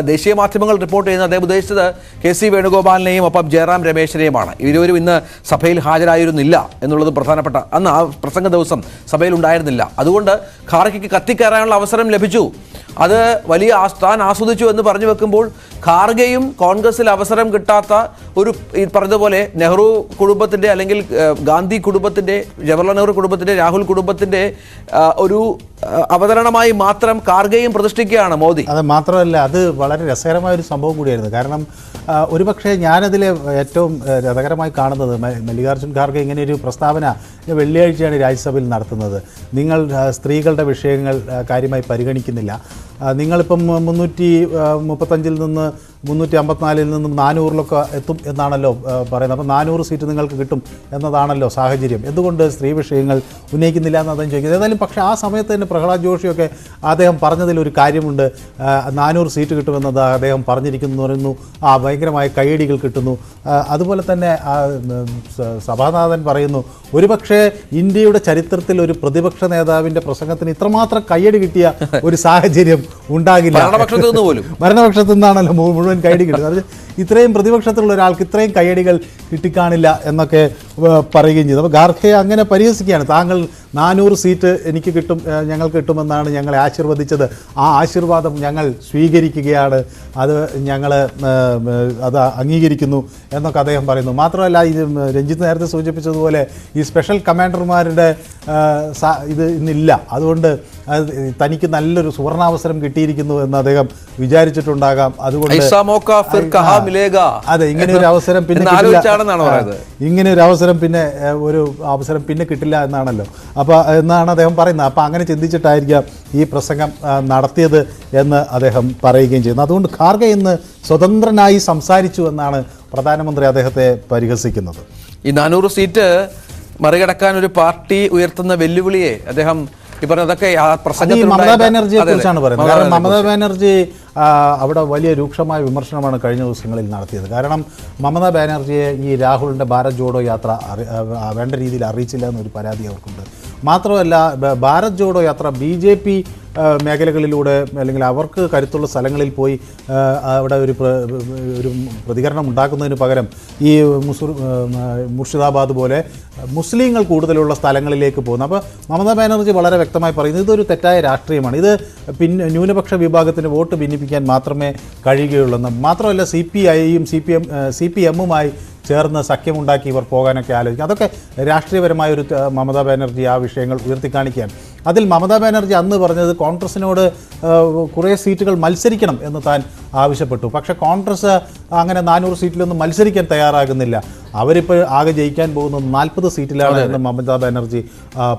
[SPEAKER 1] ദേശീയ മാധ്യമങ്ങൾ റിപ്പോർട്ട് ചെയ്യുന്നത് അദ്ദേഹം ഉദ്ദേശിച്ചത് കെ സി വേണുഗോപാലിനെയും ഒപ്പം ജയറാം രമേശിനെയുമാണ്. ഇരുവരും ഇന്ന് സഭയിൽ ഹാജരായിരുന്നില്ല എന്നുള്ളത് പ്രധാനപ്പെട്ട അന്ന് ആ പ്രസംഗ ദിവസം സഭയിൽ ഉണ്ടായിരുന്നില്ല. അതുകൊണ്ട് ഖാർഗയ്ക്ക് കത്തിക്കയറാനുള്ള അവസരം ലഭിച്ചു. അത് വലിയ താൻ ആസ്വദിച്ചു എന്ന് പറഞ്ഞു വെക്കുമ്പോൾ ഖാർഗെയും കോൺഗ്രസിൽ അവസരം കിട്ടാത്ത ഒരു ഈ പറഞ്ഞതുപോലെ നെഹ്റു കുടുംബത്തിന്റെ അല്ലെങ്കിൽ ഗാന്ധി കുടുംബത്തിന്റെ ജവഹർലാൽ നെഹ്റു കുടുംബത്തിന്റെ രാഹുൽ കുടുംബത്തിന്റെ ഒരു അവതരണമായി മാത്രം ഖാർഗെയും പ്രതിഷ്ഠിക്കുകയാണ് മോദി.
[SPEAKER 2] അത് മാത്രമല്ല അത് വളരെ രസകരമായ ഒരു സംഭവം കൂടിയായിരുന്നു. കാരണം ഒരുപക്ഷെ ഞാനതിൽ ഏറ്റവും രസകരമായി കാണുന്നത് മല്ലികാർജുൻ ഖാർഗെ ഇങ്ങനെ ഒരു പ്രസ്താവന വെള്ളിയാഴ്ചയാണ് രാജ്യസഭയിൽ നടത്തുന്നത്. നിങ്ങൾ സ്ത്രീകളുടെ വിഷയങ്ങൾ കാര്യമായി പരിഗണിക്കുന്നില്ല. നിങ്ങളിപ്പം മുന്നൂറ്റി മുപ്പത്തഞ്ചിൽ നിന്ന് മുന്നൂറ്റി അമ്പത്തിനാലിൽ നിന്നും നാനൂറിലൊക്കെ എത്തും എന്നാണല്ലോ പറയുന്നത്. അപ്പം നാനൂറ് സീറ്റ് നിങ്ങൾക്ക് കിട്ടും എന്നതാണല്ലോ സാഹചര്യം. എന്തുകൊണ്ട് സ്ത്രീ വിഷയങ്ങൾ ഉന്നയിക്കുന്നില്ല എന്ന് അദ്ദേഹം ചോദിക്കുന്നത്? ഏതായാലും പക്ഷേ ആ സമയത്ത് തന്നെ പ്രഹ്ലാദ് ജോഷിയൊക്കെ അദ്ദേഹം പറഞ്ഞതിൽ ഒരു കാര്യമുണ്ട്. നാനൂറ് സീറ്റ് കിട്ടുമെന്നത് അദ്ദേഹം പറഞ്ഞിരിക്കുന്നു എന്ന് പറയുന്നു. ആ ഭയങ്കരമായ കൈയടികൾ കിട്ടുന്നു. അതുപോലെ തന്നെ സഭാനാഥൻ പറയുന്നു ഒരുപക്ഷേ ഇന്ത്യയുടെ ചരിത്രത്തിൽ ഒരു പ്രതിപക്ഷ നേതാവിന്റെ പ്രസംഗത്തിന് ഇത്രമാത്രം കൈയടി കിട്ടിയ ഒരു സാഹചര്യം ഉണ്ടാകില്ല.
[SPEAKER 1] ഭരണപക്ഷത്തു
[SPEAKER 2] നിന്നാണല്ലോ മുഴുവൻ കൈഡി കിട്ടുന്നത്. ഇത്രയും പ്രതിപക്ഷത്തിലുള്ള ഒരാൾക്ക് ഇത്രയും കയ്യടികൾ കിട്ടിക്കാണില്ല എന്നൊക്കെ പറയുകയും ചെയ്തു. അപ്പോൾ ഗാർഖയെ അങ്ങനെ പരിഹസിക്കുകയാണ്. താങ്കൾ നാനൂറ് സീറ്റ് എനിക്ക് കിട്ടും ഞങ്ങൾക്ക് കിട്ടുമെന്നാണ് ഞങ്ങളെ ആശീർവദിച്ചത്. ആ ആശീർവാദം ഞങ്ങൾ സ്വീകരിക്കുകയാണ്. അത് ഞങ്ങൾ അത് അംഗീകരിക്കുന്നു എന്നൊക്കെ അദ്ദേഹം പറയുന്നു. മാത്രമല്ല ഇത് രഞ്ജിത്ത് നേരത്തെ സൂചിപ്പിച്ചതുപോലെ ഈ സ്പെഷ്യൽ കമാൻഡർമാരുടെ ഇത് ഇന്നില്ല. അതുകൊണ്ട് അത് തനിക്ക് നല്ലൊരു സുവർണാവസരം കിട്ടിയിരിക്കുന്നു എന്ന് അദ്ദേഹം വിചാരിച്ചിട്ടുണ്ടാകാം. അതുകൊണ്ട്
[SPEAKER 1] മിലേഗ
[SPEAKER 2] അതെ ഇങ്ങനെ ഒരു അവസരം പിന്നെ. ഇങ്ങനെ ഒരു അവസരം പിന്നെ ഒരു അവസരം പിന്നെ കിട്ടില്ല എന്നാണല്ലോ. അപ്പോൾ എന്നാണ് അദ്ദേഹം പറയുന്നത്. അപ്പോൾ അങ്ങനെ ചിന്തിച്ചിട്ടായിരിക്കാം ഈ പ്രസംഗം നടത്തിയത് എന്ന് അദ്ദേഹം പറയുകയും ചെയ്യുന്നു അതുകൊണ്ട് ഖാർഗെ ഇന്ന് സ്വതന്ത്രനായി സംസാരിച്ചു എന്നാണ് പ്രധാനമന്ത്രി അദ്ദേഹത്തെ പരിഹസിക്കുന്നത്.
[SPEAKER 1] ഈ നാനൂറ് സീറ്റ് മറികടക്കാൻ ഒരു പാർട്ടി ഉയർത്തുന്ന വെല്ലുവിളിയെ അദ്ദേഹം ഈ പറഞ്ഞതൊക്കെ ആ പ്രസംഗത്തിൽ
[SPEAKER 2] മമതാ ബാനർജിയെ. കുറിച്ചാണ് പറയുന്നത്. കാരണം മമതാ ബാനർജി അവിടെ വലിയ രൂക്ഷമായ വിമർശനമാണ് കഴിഞ്ഞ ദിവസങ്ങളിൽ നടത്തിയത്. കാരണം മമതാ ബാനർജിയെ ഈ രാഹുലിന്റെ ഭാരത് ജോഡോ യാത്ര വേണ്ട രീതിയിൽ അറിയിച്ചില്ല എന്നൊരു പരാതി അവർക്കുണ്ട്. മാത്രമല്ല ഭാരത് ജോഡോ യാത്ര ബി ജെ പി മേഖലകളിലൂടെ അല്ലെങ്കിൽ അവർക്ക് കരുത്തുള്ള സ്ഥലങ്ങളിൽ പോയി അവിടെ ഒരു ഒരു പ്രതികരണം ഉണ്ടാക്കുന്നതിന് പകരം ഈ മുസു മുർഷിദാബാദ് പോലെ മുസ്ലിങ്ങൾ കൂടുതലുള്ള സ്ഥലങ്ങളിലേക്ക് പോകുന്നു. അപ്പോൾ മമതാ ബാനർജി വളരെ വ്യക്തമായി പറയുന്നത് ഇതൊരു തെറ്റായ രാഷ്ട്രീയമാണ്. ഇത് പിന്നെ ന്യൂനപക്ഷ വിഭാഗത്തിന് വോട്ട് ഭിന്നിപ്പിക്കാൻ മാത്രമേ കഴിയുകയുള്ളൂ മാത്രമല്ല സി പി ഐയും C P M C P എമ്മുമായി ചേർന്ന് സഖ്യമുണ്ടാക്കി ഇവർ പോകാനൊക്കെ ആലോചിക്കും. അതൊക്കെ രാഷ്ട്രീയപരമായ ഒരു മമതാ ബാനർജി ആ വിഷയങ്ങൾ ഉയർത്തിക്കാണിക്കുകയാണ്. അതിൽ മമതാ ബാനർജി അന്ന് പറഞ്ഞത് കോൺഗ്രസിനോട് കുറേ സീറ്റുകൾ മത്സരിക്കണം എന്ന് താൻ ആവശ്യപ്പെട്ടു. പക്ഷേ കോൺഗ്രസ് അങ്ങനെ നാനൂറ് സീറ്റിലൊന്നും മത്സരിക്കാൻ തയ്യാറാകുന്നില്ല. അവരിപ്പോൾ ആകെ ജയിക്കാൻ പോകുന്നത് നാൽപ്പത് സീറ്റിലാണ് എന്ന് മമതാ ബാനർജി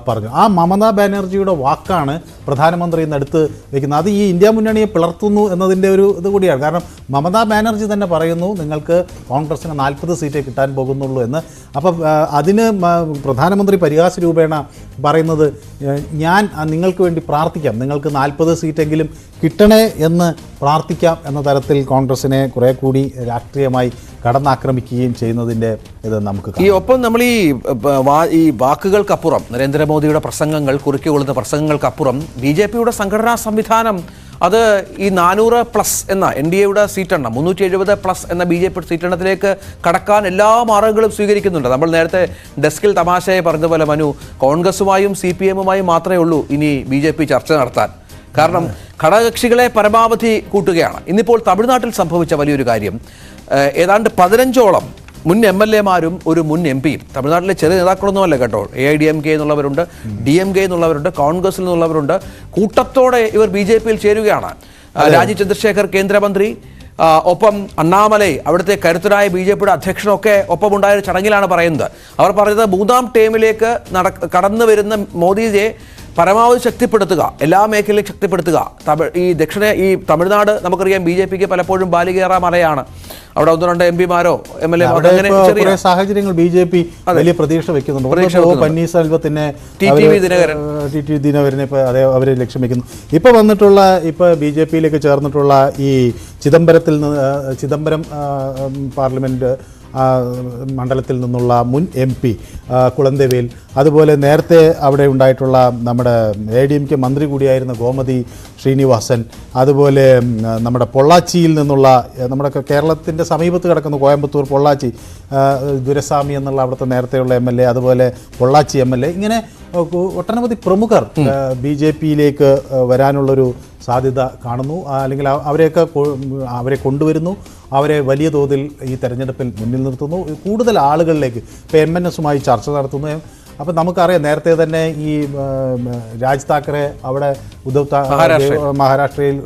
[SPEAKER 2] പറഞ്ഞു. ആ മമതാ ബാനർജിയുടെ വാക്കാണ് പ്രധാനമന്ത്രി ഇന്ന് എടുത്ത് വെക്കുന്നത്. അത് ഈ ഇന്ത്യ മുന്നണിയെ പിളർത്തുന്നു എന്നതിന്റെ ഒരു ഇത് കൂടിയാണ്. കാരണം മമതാ ബാനർജി തന്നെ പറയുന്നു നിങ്ങൾക്ക് കോൺഗ്രസിന് നാൽപ്പത് സീറ്റേ കിട്ടാൻ പോകുന്നുള്ളൂ എന്ന്. അപ്പം അതിന് പ്രധാനമന്ത്രി പരിഹാസ രൂപേണ പറയുന്നത് ഏ, ഞാൻ നിങ്ങൾക്ക് വേണ്ടി പ്രാർത്ഥിക്കാം. നിങ്ങൾക്ക് നാൽപ്പത് സീറ്റെങ്കിലും കിട്ടണേ എന്ന് പ്രാർത്ഥിക്കാം എന്ന തരത്തിൽ കോൺഗ്രസിനെ കുറേ കൂടി രാഷ്ട്രീയമായി കടന്നാക്രമിക്കുകയും ചെയ്യുന്നതിന്റെ ഇത് നമുക്ക്
[SPEAKER 1] ഈ ഒപ്പം നമ്മൾ ഈ ഈ വാക്കുകൾക്കപ്പുറം നരേന്ദ്രമോദിയുടെ പ്രസംഗങ്ങൾ കുറുക്കിക്കൊള്ളുന്ന പ്രസംഗങ്ങൾക്കപ്പുറം ബി ജെ പിയുടെ സംഘടനാ സംവിധാനം അത് ഈ നാനൂറ് പ്ലസ് എന്ന എൻ ഡി എയുടെ സീറ്റെണ്ണം മുന്നൂറ്റി എഴുപത് പ്ലസ് എന്ന ബി ജെ പി സീറ്റെണ്ണത്തിലേക്ക് കടക്കാൻ എല്ലാ മാർഗങ്ങളും സ്വീകരിക്കുന്നുണ്ട്. നമ്മൾ നേരത്തെ ഡെസ്കിൽ തമാശയെ പറഞ്ഞതുപോലെ മനു കോൺഗ്രസുമായും സി പി എമ്മുമായും മാത്രമേ ഉള്ളൂ ഇനി ബി ജെ പി ചർച്ച നടത്താൻ. കാരണം ഘടകകക്ഷികളെ പരമാവധി കൂട്ടുകയാണ്. ഇന്നിപ്പോൾ തമിഴ്നാട്ടിൽ സംഭവിച്ച വലിയൊരു കാര്യം. ഏതാണ്ട് പതിനഞ്ചോളം മുൻ എം എൽ എമാരും ഒരു മുൻ എം പിയും. തമിഴ്നാട്ടിലെ ചെറിയ നേതാക്കളൊന്നുമല്ല കേട്ടോ. A I D M K എന്നുള്ളവരുണ്ട് D M K എന്നുള്ളവരുണ്ട് കോൺഗ്രസിൽ നിന്നുള്ളവരുണ്ട്. കൂട്ടത്തോടെ ഇവർ ബി ജെ പിയിൽ ചേരുകയാണ്. രാജി രാജീവ് ചന്ദ്രശേഖർ കേന്ദ്രമന്ത്രി ഒപ്പം അണ്ണാമലൈ അവിടുത്തെ കരുത്തരായ ബി ജെ പിയുടെ അധ്യക്ഷനൊക്കെ ഒപ്പമുണ്ടായ ചടങ്ങിലാണ് പറയുന്നത്. അവർ പറയുന്നത് മൂന്നാം ടേമിലേക്ക് നട കടന്നു വരുന്ന മോദിയെ പരമാവധി ശക്തിപ്പെടുത്തുക എല്ലാ മേഖലയിലും ശക്തിപ്പെടുത്തുക തമിഴ് ഈ ദക്ഷിണ ഈ തമിഴ്നാട് നമുക്കറിയാം ബി ജെ പിക്ക് പലപ്പോഴും ബാലികേറ മലയാണ് അവിടെ ഒന്ന് രണ്ട് എം പിമാരോ എം എൽ
[SPEAKER 2] ഇപ്പോ കുറെ സാഹചര്യങ്ങൾ ബി ജെ പി വലിയ പ്രതീക്ഷ വെക്കുന്നുണ്ട് ഇപ്പോ. പന്നീർസെൽവത്തിനെ
[SPEAKER 1] ടി. ടി.
[SPEAKER 2] അവർ,
[SPEAKER 1] വി. ദിനകരൻ.
[SPEAKER 2] ടി ടി ദിനകരനെ അതേ അവരെ ലക്ഷ്യം വെക്കുന്നു ഇപ്പോൾ വന്നിട്ടുള്ള ഇപ്പോൾ ബി ജെ പിയിലേക്ക് ചേർന്നിട്ടുള്ള ഈ ചിദംബരത്തിൽ നിന്ന് ചിദംബരം പാർലമെന്റ് പാർലമെന്റ് മണ്ഡലത്തിൽ നിന്നുള്ള മുൻ എം പി കുളന്തവേൽ അതുപോലെ നേരത്തെ അവിടെ ഉണ്ടായിട്ടുള്ള നമ്മുടെ എ ഡി എം കെ മന്ത്രി കൂടിയായിരുന്ന ഗോമതി ശ്രീനിവാസൻ അതുപോലെ നമ്മുടെ പൊള്ളാച്ചിയിൽ നിന്നുള്ള നമ്മുടെ കേരളത്തിന്റെ സമീപത്ത് കിടക്കുന്ന കോയമ്പത്തൂർ പൊള്ളാച്ചി ദുരസ്വാമി എന്നുള്ള അവിടുത്തെ നേരത്തെയുള്ള എം എൽ എ അതുപോലെ പൊള്ളാച്ചി എം എൽ എ ഇങ്ങനെ ഒട്ടനവധി പ്രമുഖർ ബി ജെ പിയിലേക്ക് വരാനുള്ളൊരു സാധ്യത കാണുന്നു. അല്ലെങ്കിൽ അവരെയൊക്കെ അവരെ കൊണ്ടുവരുന്നു. അവരെ വലിയ തോതിൽ ഈ തെരഞ്ഞെടുപ്പിൽ മുന്നിൽ നിർത്തുന്നു. കൂടുതൽ ആളുകളിലേക്ക് ഇപ്പോൾ എം എൻ എസുമായി ചർച്ച നടത്തുന്നു. അപ്പം നമുക്കറിയാം നേരത്തെ തന്നെ ഈ രാജ് താക്കറെ അവിടെ ഉദ്ധവ് താക്കറെ
[SPEAKER 1] മഹാരാഷ്ട്രയിൽ.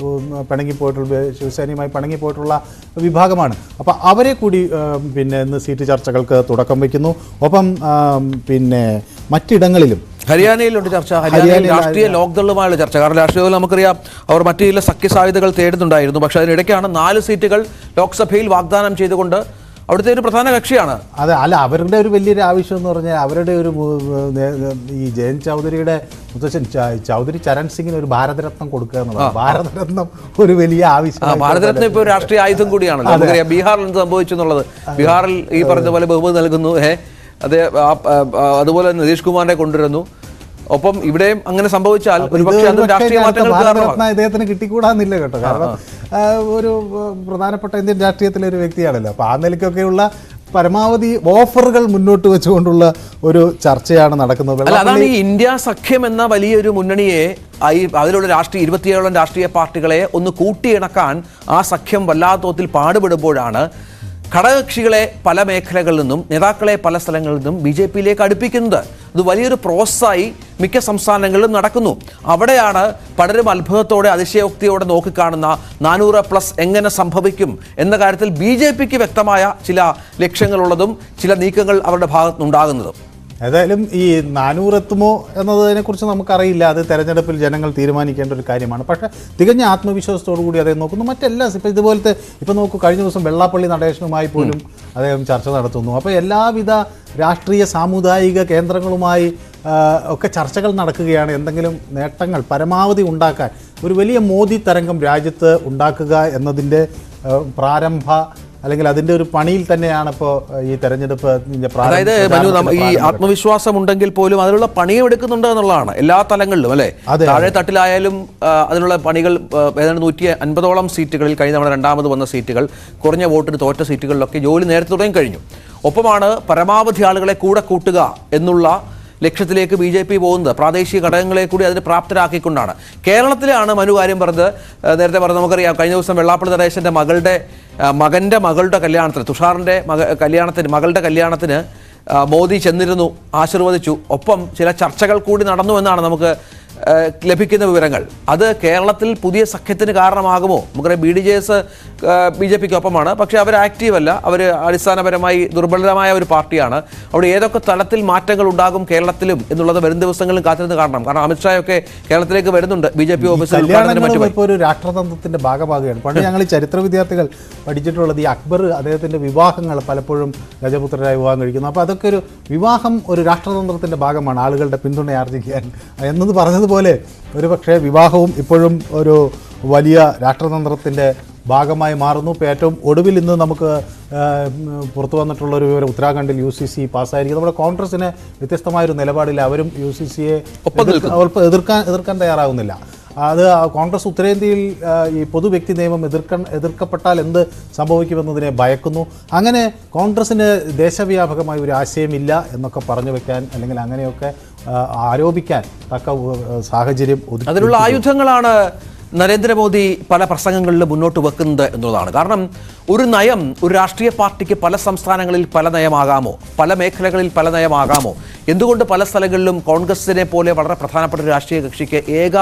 [SPEAKER 2] പിണങ്ങിപ്പോയിട്ടുള്ള ശിവസേനയുമായി പിണങ്ങിപ്പോയിട്ടുള്ള വിഭാഗമാണ്. അപ്പോൾ അവരെ കൂടി പിന്നെ ഇന്ന് സീറ്റ് ചർച്ചകൾക്ക് തുടക്കം വയ്ക്കുന്നു ഒപ്പം പിന്നെ മറ്റിടങ്ങളിലും
[SPEAKER 1] ഹരിയാനയിലുണ്ട് ചർച്ച. ഹരിയാനയിൽ
[SPEAKER 2] ഹരിയാനയിൽ
[SPEAKER 1] രാഷ്ട്രീയ ലോക്ദളുമായുള്ള ചർച്ച. കാരണം രാഷ്ട്രീയത്തിൽ നമുക്കറിയാം അവർ മറ്റു ചില സഖ്യസാധ്യതകൾ തേടുന്നുണ്ടായിരുന്നു. പക്ഷേ അതിനിടയ്ക്കാണ് നാല് സീറ്റുകൾ ലോക്സഭയിൽ വാഗ്ദാനം ചെയ്തുകൊണ്ട് അവിടുത്തെ ഒരു പ്രധാന കക്ഷിയാണ്.
[SPEAKER 2] അതെ അല്ല അവരുടെ ഒരു വലിയൊരു ആവശ്യം എന്ന് പറഞ്ഞാൽ അവരുടെ ഒരു ഈ ജയൻ ചൗധരിയുടെ മുത്തച്ഛൻ ചൗധരി ചരൺ സിംഗിന് ഒരു ഭാരതരത്നം കൊടുക്കുക എന്നുള്ളത് ഭാരതരത്നം ഒരു വലിയ ആവശ്യം
[SPEAKER 1] ഭാരതരത്നം ഇപ്പോൾ രാഷ്ട്രീയ ആയുധം കൂടിയാണ് നമുക്കറിയാം ബീഹാറിൽ എന്ത് സംഭവിച്ചു എന്നുള്ളത്. ബീഹാറിൽ ഈ പറഞ്ഞ പോലെ ബഹുമതി നൽകുന്നു ഏ. അതേ അതുപോലെ നിതീഷ് കുമാറിനെ കൊണ്ടുവരുന്നു. ഒപ്പം ഇവിടെയും അങ്ങനെ സംഭവിച്ചാൽ
[SPEAKER 2] ഇത്
[SPEAKER 1] ഒരുപക്ഷെ അതും രാഷ്ട്രീയ
[SPEAKER 2] ഇദ്ദേഹത്തിന് കിട്ടിക്കൂടാന്നില്ല കേട്ടോ. കാരണം ഒരു പ്രധാനപ്പെട്ട ഇന്ത്യൻ രാഷ്ട്രീയത്തിലെ ഒരു വ്യക്തിയാണല്ലോ. അപ്പോൾ ആ നിലയ്ക്കൊക്കെയുള്ള പരമാവധി ഓഫറുകൾ മുന്നോട്ട് വെച്ചുകൊണ്ടുള്ള ഒരു ചർച്ചയാണ് നടക്കുന്നത്.
[SPEAKER 1] അതാണ് ഈ ഇന്ത്യ സഖ്യം എന്ന വലിയൊരു മുന്നണിയെ അതിലുള്ള രാഷ്ട്രീയ ഇരുപത്തിയേഴോളം രാഷ്ട്രീയ പാർട്ടികളെ ഒന്ന് കൂട്ടിയിണക്കാൻ ആ സഖ്യം വല്ലാത്ത തോതിൽ പാടുപെടുമ്പോഴാണ് ഘടകകക്ഷികളെ പല മേഖലകളിൽ നിന്നും നേതാക്കളെ പല സ്ഥലങ്ങളിൽ നിന്നും ബി ജെ പിയിലേക്ക് അടുപ്പിക്കുന്നത്. അത് വലിയൊരു പ്രോസസ്സായി മിക്ക സംസ്ഥാനങ്ങളിലും നടക്കുന്നു. അവിടെയാണ് പലരും അത്ഭുതത്തോടെ അതിശയോക്തിയോടെ നോക്കിക്കാണുന്ന നാനൂറ് പ്ലസ് എങ്ങനെ സംഭവിക്കും എന്ന കാര്യത്തിൽ ബി വ്യക്തമായ ചില ലക്ഷ്യങ്ങളുള്ളതും ചില നീക്കങ്ങൾ അവരുടെ ഭാഗത്തുനിന്നുണ്ടാകുന്നതും.
[SPEAKER 2] ഏതായാലും ഈ നാനൂറ് എത്തുമോ എന്നതിനെക്കുറിച്ച് നമുക്കറിയില്ല. അത് തെരഞ്ഞെടുപ്പിൽ ജനങ്ങൾ തീരുമാനിക്കേണ്ട ഒരു കാര്യമാണ്. പക്ഷെ തികഞ്ഞ ആത്മവിശ്വാസത്തോടു കൂടി അദ്ദേഹം നോക്കുന്നു. മറ്റെല്ലാ ഇപ്പം ഇതുപോലത്തെ ഇപ്പം നോക്കൂ കഴിഞ്ഞ ദിവസം വെള്ളാപ്പള്ളി നടേശനുമായി പോലും അദ്ദേഹം ചർച്ച നടത്തുന്നു. അപ്പോൾ എല്ലാവിധ രാഷ്ട്രീയ സാമുദായിക കേന്ദ്രങ്ങളുമായി ഒക്കെ ചർച്ചകൾ നടക്കുകയാണ്. എന്തെങ്കിലും നേട്ടങ്ങൾ പരമാവധി ഉണ്ടാക്കാൻ ഒരു വലിയ മോദി തരംഗം രാജ്യത്ത് ഉണ്ടാക്കുക എന്നതിന്റെ പ്രാരംഭ അല്ലെങ്കിൽ അതിന്റെ ഒരു പണിയിൽ തന്നെയാണ് ഇപ്പോൾ ഈ തെരഞ്ഞെടുപ്പ്
[SPEAKER 1] അതായത് ഈ ആത്മവിശ്വാസം ഉണ്ടെങ്കിൽ പോലും അതിനുള്ള പണിയും എടുക്കുന്നുണ്ട് എന്നുള്ളതാണ് എല്ലാ തലങ്ങളിലും അല്ലേ? താഴെ തട്ടിലായാലും അതിനുള്ള പണികൾ ഏതാണ്ട് നൂറ്റി അൻപതോളം സീറ്റുകളിൽ കഴിഞ്ഞ തവണ രണ്ടാമത് വന്ന സീറ്റുകൾ കുറഞ്ഞ വോട്ടിന് തോറ്റ സീറ്റുകളിലൊക്കെ ജോലി നേരത്തെ തുടങ്ങി കഴിഞ്ഞു. ഒപ്പമാണ് പരമാവധി ആളുകളെ കൂടെ കൂട്ടുക എന്നുള്ള ലക്ഷ്യത്തിലേക്ക് ബി ജെ പി പോകുന്നത്. പ്രാദേശിക ഘടകങ്ങളെ കൂടി അതിന് പ്രാപ്തരാക്കിക്കൊണ്ടാണ്. കേരളത്തിലാണ് മനു കാര്യം പറഞ്ഞത്. നേരത്തെ പറഞ്ഞത് നമുക്കറിയാം. കഴിഞ്ഞ ദിവസം വെള്ളാപ്പള്ളി നടേശന്റെ മകളുടെ മകന്റെ മകളുടെ കല്യാണത്തിന് തുഷാറിന്റെ മക കല്യാണത്തിന് മകളുടെ കല്യാണത്തിന് മോദി ചെന്നിരുന്നു ആശീർവദിച്ചു. ഒപ്പം ചില ചർച്ചകൾ കൂടി നടന്നു എന്നാണ് നമുക്ക് ലഭിക്കുന്ന വിവരങ്ങൾ. അത് കേരളത്തിൽ പുതിയ സഖ്യത്തിന് കാരണമാകുമോ? നമുക്കറിയാം B D J S B J പിക്ക് ഒപ്പമാണ്. പക്ഷേ അവർ ആക്റ്റീവ് അല്ല. അവർ അടിസ്ഥാനപരമായി ദുർബലമായ ഒരു പാർട്ടിയാണ്. അവിടെ ഏതൊക്കെ തലത്തിൽ മാറ്റങ്ങൾ ഉണ്ടാകും കേരളത്തിലും എന്നുള്ളത് വരും ദിവസങ്ങളിലും കാത്തിരുന്ന് കാണണം. കാരണം അമിത്ഷായൊക്കെ കേരളത്തിലേക്ക് വരുന്നുണ്ട്. ബി ജെ പി ഓഫീസിൽ
[SPEAKER 2] ഇപ്പോൾ ഒരു രാഷ്ട്രതന്ത്രത്തിന്റെ ഭാഗമാകുകയാണ്. പണ്ട് ഞങ്ങൾ ചരിത്ര വിദ്യാർത്ഥികൾ പഠിച്ചിട്ടുള്ളത് ഈ അക്ബർ അദ്ദേഹത്തിന്റെ വിവാഹങ്ങൾ പലപ്പോഴും രജപുത്രരായി വിവാഹം കഴിക്കുന്നു. അപ്പോൾ അതൊക്കെ ഒരു വിവാഹം ഒരു രാഷ്ട്രതന്ത്രത്തിന്റെ ഭാഗമാണ് ആളുകളുടെ പിന്തുണ ആർജിക്കാൻ. എന്നത് പറഞ്ഞതുപോലെ ഒരു പക്ഷേ വിവാഹവും ഇപ്പോഴും ഒരു വലിയ രാഷ്ട്രതന്ത്രത്തിന്റെ ഭാഗമായി മാറുന്നു. ഇപ്പോൾ ഏറ്റവും ഒടുവിൽ ഇന്ന് നമുക്ക് പുറത്തു വന്നിട്ടുള്ള ഒരു വിവരം ഉത്തരാഖണ്ഡിൽ യു സി സി പാസ്സായിരിക്കും നമ്മുടെ കോൺഗ്രസിന് വ്യത്യസ്തമായൊരു നിലപാടില്ല. അവരും യു സി സിയെ എതിർക്കാൻ എതിർക്കാൻ തയ്യാറാകുന്നില്ല അത് കോൺഗ്രസ് ഉത്തരേന്ത്യയിൽ ഈ പൊതു വ്യക്തി നിയമം എതിർക്കാൻ എതിർക്കപ്പെട്ടാൽ എന്ത് സംഭവിക്കുമെന്നതിനെ ഭയക്കുന്നു. അങ്ങനെ കോൺഗ്രസ്സിന് ദേശവ്യാപകമായ ഒരു ആശയമില്ല എന്നൊക്കെ പറഞ്ഞു വെക്കാൻ അല്ലെങ്കിൽ അങ്ങനെയൊക്കെ ആരോപിക്കാൻ തക്ക സാഹചര്യം
[SPEAKER 1] അതിനുള്ള ആയുധങ്ങളാണ് നരേന്ദ്രമോദി പല പ്രസംഗങ്ങളിൽ മുന്നോട്ട് വെക്കുന്നത് എന്നുള്ളതാണ്. കാരണം ഒരു നയം ഒരു രാഷ്ട്രീയ പാർട്ടിക്ക് പല സംസ്ഥാനങ്ങളിൽ പല നയമാകാമോ? പല മേഖലകളിൽ പല നയമാകാമോ? എന്തുകൊണ്ട് പല സ്ഥലങ്ങളിലും കോൺഗ്രസിനെ പോലെ വളരെ പ്രധാനപ്പെട്ട ഒരു രാഷ്ട്രീയ കക്ഷിക്ക് ഏക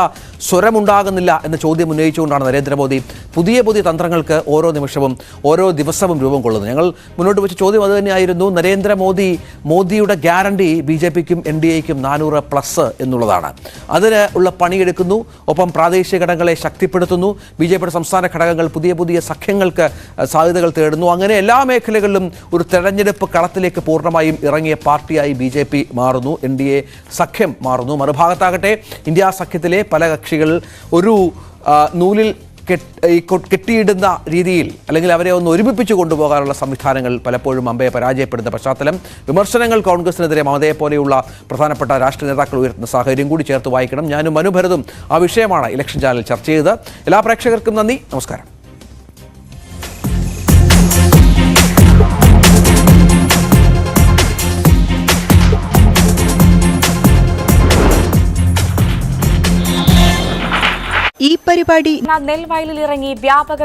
[SPEAKER 1] സ്വരമുണ്ടാകുന്നില്ല എന്ന ചോദ്യം ഉന്നയിച്ചുകൊണ്ടാണ് നരേന്ദ്രമോദി പുതിയ പുതിയ തന്ത്രങ്ങൾക്ക് ഓരോ നിമിഷവും ഓരോ ദിവസവും രൂപം കൊള്ളുന്നത്. ഞങ്ങൾ മുന്നോട്ട് വെച്ച ചോദ്യം അത് തന്നെയായിരുന്നു. നരേന്ദ്രമോദി മോദിയുടെ ഗ്യാരണ്ടി ബി ജെ പിക്കും എൻ ഡി എക്കും നാനൂറ് പ്ലസ് എന്നുള്ളതാണ്. അതിന് ഉള്ള പണിയെടുക്കുന്നു. ഒപ്പം പ്രാദേശിക ഘടകങ്ങളെ ശക്തിപ്പെടുത്തുന്നു. ബി ജെ പിയുടെ സംസ്ഥാന ഘടകങ്ങൾ പുതിയ പുതിയ സഖ്യങ്ങൾക്ക് സാധ്യതകൾ തേടുന്നു. അങ്ങനെ എല്ലാ മേഖലകളിലും ഒരു തെരഞ്ഞെടുപ്പ് കളത്തിലേക്ക് പൂർണമായും ഇറങ്ങിയ പാർട്ടിയായി ബി ജെ പി മാറുന്നു. എൻ ഡി എ സഖ്യം മാറുന്നു. മറുഭാഗത്താകട്ടെ ഇന്ത്യ സഖ്യത്തിലെ പല കക്ഷികൾ ഒരു നൂലിൽ കെട്ടിയിടുന്ന രീതിയിൽ അല്ലെങ്കിൽ അവരെ ഒന്ന് ഒരുമിപ്പിച്ച് കൊണ്ടുപോകാനുള്ള സംവിധാനങ്ങൾ പലപ്പോഴും അമ്പയെ പരാജയപ്പെടുന്ന പശ്ചാത്തലം വിമർശനങ്ങൾ കോൺഗ്രസിനെതിരെ മമതയെ പോലെയുള്ള പ്രധാനപ്പെട്ട രാഷ്ട്രീയ നേതാക്കൾ ഉയർത്തുന്ന സാഹചര്യം കൂടി ചേർത്ത് വായിക്കണം. ഞാനും മനുഭരതും ആ വിഷയമാണ് ഇലക്ഷൻ ചാനൽ ചർച്ച ചെയ്തത്. എല്ലാ പ്രേക്ഷകർക്കും നന്ദി. നമസ്കാരം.
[SPEAKER 3] പരിപാടി.
[SPEAKER 4] നെൽവയലിൽ ഇറങ്ങി വ്യാപക